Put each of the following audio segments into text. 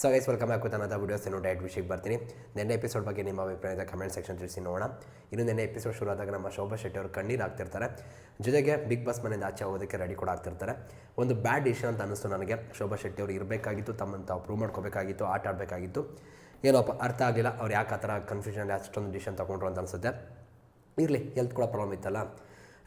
So guys welcome back ಅನ್ನೋದ videos ಏನೋ diet ವಿಷಯಕ್ಕೆ ಬರ್ತೀನಿ ನೆನ್ನೆ ಎಪಿಸೋಡ್ ಬಗ್ಗೆ ನಿಮ್ಮ ಅಭಿಪ್ರಾಯದ ಕಮೆಂಟ್ ಸೆಕ್ಷನ್ ತಿಳಿಸಿ ನೋಡೋಣ. ಇನ್ನು ನೆನ್ನೆ ಎಪಿಸೋಡ್ ಶುರು ಆದಾಗ ನಮ್ಮ ಶೋಭಾ ಶೆಟ್ಟಿ ಅವರು ಕಣ್ಣೀರು ಆಗ್ತಿರ್ತಾರೆ ಜೊತೆಗೆ ಬಿಗ್ ಬಾಸ್ ಮನೆಯಿಂದ ಆಚೆ ಹೋಗೋದಕ್ಕೆ ರೆಡಿ ಕೂಡ ಆಗ್ತಿರ್ತಾರೆ. ಒಂದು ಬ್ಯಾಡ್ ಡಿಶ್ ಅಂತ ಅನ್ನಿಸ್ತು ನನಗೆ. ಶೋಭಾ ಶೆಟ್ಟಿ ಅವರು ಇರಬೇಕಾಗಿತ್ತು, ತಮ್ಮನ್ನು ತಾವು ಪ್ರೂವ್ ಮಾಡ್ಕೋಬೇಕಾಗಿತ್ತು, ಆಟ ಆಡಬೇಕಾಗಿತ್ತು. ಏನೋಪ್ಪ, ಅರ್ಥ ಆಗಲಿಲ್ಲ. ಅವ್ರು ಯಾಕೆ ಆ ಥರ ಕನ್ಫ್ಯೂಷನಲ್ಲಿ ಅಷ್ಟೊಂದು ಡಿಶನ್ ತೊಗೊಂಡ್ರು ಅಂತ ಅನಿಸುತ್ತೆ. ಇರಲಿ ಹೆಲ್ತ್ ಕೂಡ ಪ್ರಾಬ್ಲಮ್ ಇತ್ತಲ್ಲ.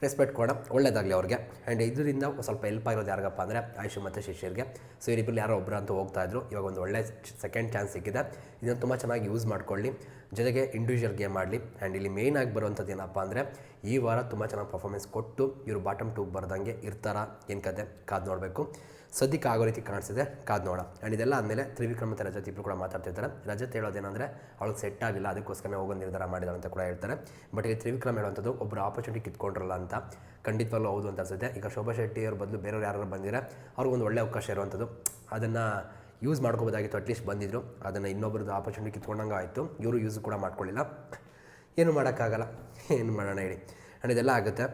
ರೆಸ್ಪೆಕ್ಟ್ ಕೊಡೋಣ. ಒಳ್ಳೇದಾಗಲಿ ಅವ್ರಿಗೆ. ಆ್ಯಂಡ್ ಇದರಿಂದ ಸ್ವಲ್ಪ ಹೆಲ್ಪ್ ಆಗಿರೋದು ಯಾರಿಗಪ್ಪ ಅಂದರೆ ಆಯುಷ್ ಮತ್ತು ಶಿಷ್ಯರಿಗೆ. ಸೊ ಇವರಿಬ್ಬರು ಯಾರೋ ಒಬ್ಬರು ಅಂತ ಹೋಗ್ತಾ ಇದ್ರು. ಇವಾಗ ಒಂದು ಒಳ್ಳೆ ಸೆಕೆಂಡ್ ಚಾನ್ಸ್ ಸಿಕ್ಕಿದೆ. ಇದನ್ನು ತುಂಬ ಚೆನ್ನಾಗಿ ಯೂಸ್ ಮಾಡ್ಕೊಳ್ಳಿ. ಜೊತೆಗೆ ಇಂಡಿವಿಜುವಲ್ ಗೇಮ್ ಆಡಲಿ. ಆ್ಯಂಡ್ ಇಲ್ಲಿ ಮೇಯ್ನ್ ಆಗಿ ಬರುವಂಥದ್ದು ಏನಪ್ಪ ಅಂದರೆ, ಈ ವಾರ ತುಂಬ ಚೆನ್ನಾಗಿ ಪರ್ಫಾರ್ಮೆನ್ಸ್ ಕೊಟ್ಟು ಇವರು ಬಾಟಮ್ ಟೂಗೆ ಬರ್ದಂಗೆ ಇರ್ತಾರ ಏನು ಕತೆ? ಕಾದು ನೋಡಬೇಕು. ಸದ್ಯಕ್ಕೆ ಆಗೋ ರೀತಿ ಕಾಣಿಸಿದೆ ಕಾದು ನೋಡ ಆ್ಯಂಡ್ ಇದೆಲ್ಲ ಆದಮೇಲೆ ತ್ರಿವಿಕ್ರಮ್ ಮತ್ತು ರಜತ್ ಇಬ್ಬರು ಕೂಡ ಮಾತಾಡ್ತಿರ್ತಾರೆ. ರಜತ್ ಹೇಳೋದೇನೆಂದರೆ ಅವಳಿಗೆ ಸೆಟ್ ಆಗಿಲ್ಲ ಅದಕ್ಕೋಸ್ಕರ ಹೋಗೋ ನಿರ್ಧಾರ ಮಾಡಿದಾಳೆ ಅಂತ ಕೂಡ ಹೇಳ್ತಾರೆ. ಬಟ್ ಇಲ್ಲಿ ತ್ರಿವಿಕ್ರಮ್ ಹೇಳುವಂಥದ್ದು ಒಬ್ಬರು ಆಪರ್ಚುನಿಟಿ ಕಿತ್ಕೊಂಡ್ರಲ್ಲ ಅಂತ ಖಂಡಿತವಾಗ್ಲೂ ಹೌದು ಅಂತ ಅನ್ಸುತ್ತೆ. ಈಗ ಶೋಭಾ ಶೆಟ್ಟಿ ಅವ್ರ ಬದಲು ಬೇರೆಯವ್ರು ಯಾರು ಬಂದಿದ್ದಾರೆ ಅವ್ರಿಗೊಂದು ಒಳ್ಳೆ ಅವಕಾಶ ಇರುವಂಥದ್ದು. ಅದನ್ನು ಯೂಸ್ ಮಾಡ್ಕೋಬೋದಾಗಿತ್ತು ಅಟ್ಲೀಸ್ಟ್ ಬಂದಿದ್ದರು ಅದನ್ನು ಇನ್ನೊಬ್ರದ್ದು ಆಪರ್ಚುನಿಟಿ ಕಿತ್ಕೊಂಡಂಗೆ ಆಯಿತು. ಇವರು ಯೂಸ್ ಕೂಡ ಮಾಡ್ಕೊಳ್ಳಿಲ್ಲ. ಏನು ಮಾಡೋಕ್ಕಾಗಲ್ಲ. ಏನು ಮಾಡೋಣ ಹೇಳಿ. ಆ್ಯಂಡ್ ಇದೆಲ್ಲ ಆಗುತ್ತೆ.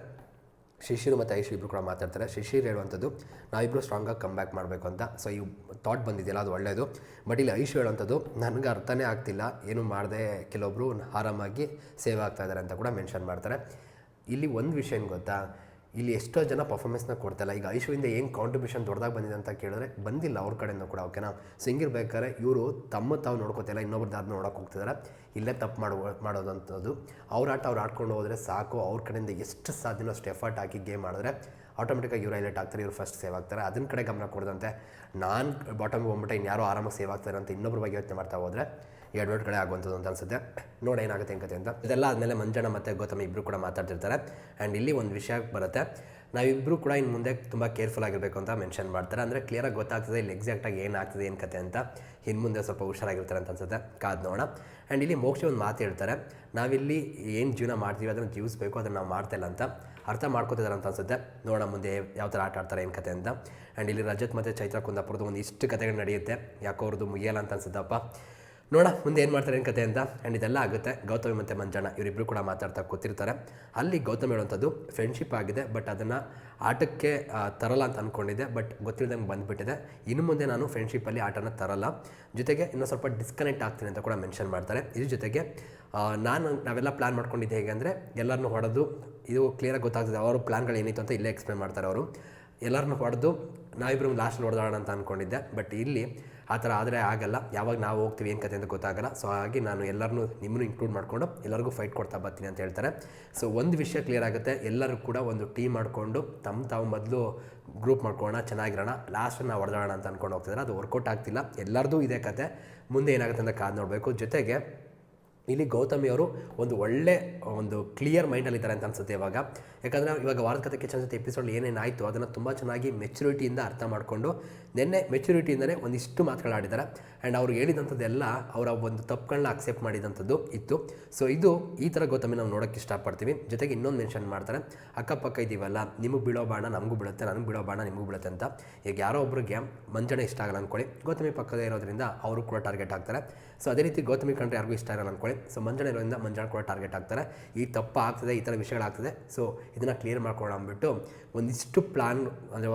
ಶಿಶಿರು ಮತ್ತು ಐಶು ಇಬ್ಬರು ಕೂಡ ಮಾತಾಡ್ತಾರೆ. ಶಿಶಿರ್ ಹೇಳುವಂಥದ್ದು ನಾವಿಬ್ಬರು ಸ್ಟ್ರಾಂಗಾಗಿ ಕಮ್ ಬ್ಯಾಕ್ ಮಾಡಬೇಕು ಅಂತ. ಸೊ ಈ ಥಾಟ್ ಬಂದಿದೆಯಲ್ಲ, ಅದು ಒಳ್ಳೆಯದು ಬಟ್ ಇಲ್ಲಿ ಐಶು ಹೇಳುವಂಥದ್ದು, ನನಗೆ ಅರ್ಥನೇ ಆಗ್ತಿಲ್ಲ. ಏನು ಮಾಡದೆ? ಕೆಲವೊಬ್ಬರು ಆರಾಮಾಗಿ ಸೇವ್ ಆಗ್ತಾ ಇದ್ದಾರೆ ಅಂತ ಕೂಡ ಮೆನ್ಷನ್ ಮಾಡ್ತಾರೆ. ಇಲ್ಲಿ ಒಂದು ವಿಷಯ ಏನು ಗೊತ್ತಾ? ಇಲ್ಲಿ ಎಷ್ಟೋ ಜನ ಪರ್ಫಾರ್ಮೆನ್ಸ್ನ ಕೊಡ್ತಾಯಿಲ್ಲ ಈಗ ಐಶುವಿಂದ ಏನು ಕಾಂಟ್ರಿಬ್ಯೂಷನ್ ದೊಡ್ಡದಾಗಿ ಬಂದಿದೆ ಅಂತ ಕೇಳಿದ್ರೆ ಬಂದಿಲ್ಲ ಅವ್ರ ಕಡೆಯಿಂದ ಕೂಡ ಓಕೆನಾ ಸಿಂಗರ್ ಬೇಕಾದ್ರೆ ಇವರು ತಮ್ಮ ತಾವು ನೋಡ್ಕೋತಿಲ್ಲ ಇನ್ನೊಬ್ರದ್ದು ಅದನ್ನ ನೋಡೋಕೆ ಹೋಗ್ತಿದ್ದಾರೆ ಇಲ್ಲೇ ತಪ್ಪು ಮಾಡೋ, ಮಾಡೋದಂಥದ್ದು. ಅವ್ರ ಆಟ ಅವ್ರು ಆಡ್ಕೊಂಡು ಹೋದರೆ ಸಾಕು. ಅವ್ರ ಕಡೆಯಿಂದ ಎಷ್ಟು ಸಾಧ್ಯನೋ ಅಷ್ಟು ಎಫರ್ಟ್ ಹಾಕಿ ಗೇಮ್ ಮಾಡಿದ್ರೆ ಆಟೋಮೆಟಿಕಾಗಿ ಇವ್ರು ಹೈಲೈಟ್ ಆಗ್ತಾರೆ, ಇವ್ರು ಫಸ್ಟ್ ಸೇವ್ ಆಗ್ತಾರೆ. ಅದನ್ನ ಕಡೆ ಗಮನ ಕೊಡದಂತೆ. ನಾನು ಬಾಟಮ್ಗೆ ಹೋಗ್ಬಿಟ್ಟು ಇನ್ಯಾರೋ ಆರಾಮಾಗಿ ಸೇವ್ ಆಗ್ತಾರೆ ಅಂತ ಇನ್ನೊಬ್ಬರ ಬಗ್ಗೆ ಯೋಚನೆ ಮಾಡ್ತಾ ಹೋದರೆ ಎಡ್ವರ್ಡ್ ಕಡೆ ಆಗುವಂಥದ್ದು ಅಂತ ಅನ್ಸುತ್ತೆ. ನೋಡಿ ಏನಾಗುತ್ತೆ ಹೆಂಗತೆ ಅಂತ. ಇದೆಲ್ಲ ಆದಮೇಲೆ ಮಂಜಣ್ಣ ಮತ್ತು ಗೌತಮ್ ಇಬ್ಬರು ಕೂಡ ಮಾತಾಡ್ತಿರ್ತಾರೆ. ಆ್ಯಂಡ್ ಇಲ್ಲಿ ಒಂದು ವಿಷಯ ಬರುತ್ತೆ. ನಾವಿಬ್ಬರು ಕೂಡ ಇನ್ನು ಮುಂದೆ ತುಂಬ ಕೇರ್ಫುಲ್ ಆಗಿರಬೇಕು ಅಂತ ಮೆನ್ಷನ್ ಮಾಡ್ತಾರೆ. ಅಂದರೆ ಕ್ಲಿಯರಾಗಿ ಗೊತ್ತಾಗ್ತದೆ ಇಲ್ಲಿ ಎಕ್ಸಾಕ್ಟಾಗಿ ಏನಾಗ್ತದೆ ಏನು ಕತೆ ಅಂತ. ಇನ್ನು ಮುಂದೆ ಸ್ವಲ್ಪ ಹುಷಾರಾಗಿರ್ತಾರೆ ಅಂತ ಅನ್ಸುತ್ತೆ. ಕಾದ್ ನೋಡೋಣ. ಆ್ಯಂಡ್ ಇಲ್ಲಿ ಮೋಕ್ಷ ಒಂದು ಮಾತು ಹೇಳ್ತಾರೆ. ನಾವಿಲ್ಲಿ ಏನು ಜೀವನ ಮಾಡ್ತೀವಿ, ಅದನ್ನು ಜೀವಿಸಬೇಕು, ಅದನ್ನು ನಾವು ಮಾಡ್ತಾಯಿಲ್ಲ ಅಂತ ಅರ್ಥ ಮಾಡ್ಕೋತಿದ್ದಾರೆ ಅಂತ ಅನ್ಸುತ್ತೆ. ನೋಡೋಣ ಮುಂದೆ ಯಾವ ಥರ ಆಟ ಆಡ್ತಾರೆ, ಏನು ಕತೆ ಅಂತ. ಆ್ಯಂಡ್ ಇಲ್ಲಿ ರಜತ್ ಮತ್ತು ಚೈತ್ರ ಕುಂದಾಪುರದ ಒಂದು ಇಷ್ಟು ಕತೆಗಳು ನಡೆಯುತ್ತೆ. ಯಾಕೋ ಅವ್ರದ್ದು ಮುಗಿಯಲ್ಲ ಅಂತ ಅನ್ಸುತ್ತಪ್ಪ. ನೋಡ, ಮುಂದೆ ಏನು ಮಾಡ್ತಾರೆ ಏನು ಕತೆ ಅಂತ? ಆ್ಯಂಡ್ ಇದೆಲ್ಲ ಆಗುತ್ತೆ. ಗೌತಮಿ ಮತ್ತು ಮಂಜಣ್ಣ ಇವರಿಬ್ಬರು ಕೂಡ ಮಾತಾಡ್ತಾ ಕೂತಿರ್ತಾರೆ. ಅಲ್ಲಿ ಗೌತಮ್ ಹೇಳುವಂಥದ್ದು ಫ್ರೆಂಡ್ಶಿಪ್ ಆಗಿದೆ ಬಟ್ ಅದನ್ನು ಆಟಕ್ಕೆ ತರಲ್ಲ ಅಂತ ಅಂದ್ಕೊಂಡಿದ್ದೆ ಬಟ್ ಗೊತ್ತಿಲ್ಲದಂಗೆ ಬಂದುಬಿಟ್ಟಿದೆ. ಇನ್ನು ಮುಂದೆ ನಾನು ಫ್ರೆಂಡ್ಶಿಪ್ಪಲ್ಲಿ ಆಟನ ತರಲ್ಲ. ಜೊತೆಗೆ ಇನ್ನೂ ಸ್ವಲ್ಪ ಡಿಸ್ಕನೆಕ್ಟ್ ಆಗ್ತೀನಿ ಅಂತ ಕೂಡ ಮೆನ್ಷನ್ ಮಾಡ್ತಾರೆ. ಇದ್ರ ಜೊತೆಗೆ ನಾನು ನಾವೆಲ್ಲ ಪ್ಲ್ಯಾನ್ ಮಾಡ್ಕೊಂಡಿದ್ದೆ ಹೇಗೆ ಅಂದರೆ ಎಲ್ಲರನ್ನೂ ಹೊಡೆದು, ಇದು ಕ್ಲಿಯರಾಗಿ ಗೊತ್ತಾಗ್ತದೆ, ಅವರು ಪ್ಲ್ಯಾನ್ಗಳು ಏನಿತ್ತು ಅಂತ ಇಲ್ಲೇ ಎಕ್ಸ್ಪ್ಲೇನ್ ಮಾಡ್ತಾರೆ ಅವರು. ಎಲ್ಲರನ್ನೂ ಹೊಡೆದು ನಾವಿಬ್ಬರು ಲಾಸ್ಟ್ ನೋಡ್ದಾಣ ಅಂತ ಅಂದ್ಕೊಂಡಿದ್ದೆ ಬಟ್ ಇಲ್ಲಿ ಆ ಥರ ಆದರೆ ಆಗಲ್ಲ. ಯಾವಾಗ ನಾವು ಹೋಗ್ತೀವಿ ಏನು ಕತೆ ಅಂತ ಗೊತ್ತಾಗಲ್ಲ. ಸೊ ಹಾಗಾಗಿ ನಾನು ಎಲ್ಲರನ್ನೂ ನಿಮ್ಮನ್ನು ಇನ್ಕ್ಲೂಡ್ ಮಾಡಿಕೊಂಡು ಎಲ್ಲರಿಗೂ ಫೈಟ್ ಕೊಡ್ತಾ ಬರ್ತೀನಿ ಅಂತ ಹೇಳ್ತಾರೆ. ಸೊ ಒಂದು ವಿಷಯ ಕ್ಲಿಯರ್ ಆಗುತ್ತೆ. ಎಲ್ಲರೂ ಕೂಡ ಒಂದು ಟೀಮ್ ಮಾಡಿಕೊಂಡು ತಮ್ಮ ತಾವು ಮೊದಲು ಗ್ರೂಪ್ ಮಾಡ್ಕೊಳ್ಳೋಣ, ಚೆನ್ನಾಗಿರೋಣ ಲಾಸ್ಟ್ ನಾವು ಹೊಡೆದಾಡೋಣ ಅಂತ ಅಂದ್ಕೊಂಡು ಹೋಗ್ತಿದ್ರೆ. ಅದು ವರ್ಕೌಟ್ ಆಗ್ತಿಲ್ಲ. ಎಲ್ಲರದ್ದು ಇದೇ ಕತೆ. ಮುಂದೆ ಏನಾಗುತ್ತೆ ಅಂತ ಕಾದು ನೋಡಬೇಕು. ಜೊತೆಗೆ ಇಲ್ಲಿ ಗೌತಮಿ ಅವರು ಒಂದು ಒಳ್ಳೆ ಒಂದು ಕ್ಲಿಯರ್ ಮೈಂಡಲ್ಲಿದ್ದಾರೆ ಅಂತ ಅನ್ಸುತ್ತೆ ಇವಾಗ. ಯಾಕಂದರೆ ಇವಾಗ ವಾರದ ಕಥೆ ಕಿಚನ್ ಎಪಿಸೋಡ್ ಏನೇನಾಯಿತು ಅದನ್ನು ತುಂಬ ಚೆನ್ನಾಗಿ ಮೆಚುರಿಟಿಯಿಂದ ಅರ್ಥ ಮಾಡಿಕೊಂಡು, ನಿನ್ನೆ ಮೆಚುರಿಟಿಯಿಂದಲೇ ಒಂದಿಷ್ಟು ಮಾತುಗಳಾಡಿದ್ದಾರೆ ಆ್ಯಂಡ್ ಅವ್ರು ಹೇಳಿದಂಥದ್ದೆಲ್ಲ ಅವರ ಒಂದು ತಪ್ಪುಗಳನ್ನ ಅಕ್ಸೆಪ್ಟ್ ಮಾಡಿದಂಥದ್ದು ಇತ್ತು. ಸೊ ಇದು ಈ ಥರ ಗೌತಮಿ ನಾವು ನೋಡೋಕ್ಕೆ ಇಷ್ಟಪಡ್ತೀವಿ. ಜೊತೆಗೆ ಇನ್ನೊಂದು ಮೆನ್ಷನ್ ಮಾಡ್ತಾರೆ. ಅಕ್ಕಪಕ್ಕ ಇದ್ದೀವಲ್ಲ ನಿಮಗೆ ಬೀಳೋ ಬಾಣ ನಮಗೂ ಬೀಳುತ್ತೆ, ನನಗೆ ಬೀಳೋ ಬಾಣ ನಿಮಗೂ ಬೀಳುತ್ತೆ ಅಂತ. ಈಗ ಯಾರೋ ಒಬ್ರಿಗೆ ಮಂಜಣ ಇಷ್ಟ ಆಗಲ್ಲ ಅಂದ್ಕೊಳ್ಳಿ ಗೌತಮಿ ಪಕ್ಕದೇ ಇರೋದ್ರಿಂದ ಅವರು ಕೂಡ ಟಾರ್ಗೆಟ್ ಆಗ್ತಾರೆ. ಸೊ ಅದೇ ರೀತಿ ಗೌತಮಿ ಕಂಡ್ರೆ ಯಾರಿಗೂ ಇಷ್ಟ ಇರಲ್ಲ ಅಂದ್ಕೊಳ್ಳಿ. ಸೊ ಮಂಜಾಣ ಇರೋದ್ರಿಂದ ಮಂಜಾಣ ಕೂಡ ಟಾರ್ಗೆಟ್ ಆಗ್ತಾರೆ ಈ ತಪ್ಪ ಆಗ್ತದೆ ಈ ಥರ ವಿಷಯಗಳಾಗ್ತದೆ. ಸೊ ಇದನ್ನು ಕ್ಲಿಯರ್ ಮಾಡ್ಕೊಳ್ಳೋಣ ಅಂದ್ಬಿಟ್ಟು ಒಂದಿಷ್ಟು ಪ್ಲಾನ್ ಅಂದರೆ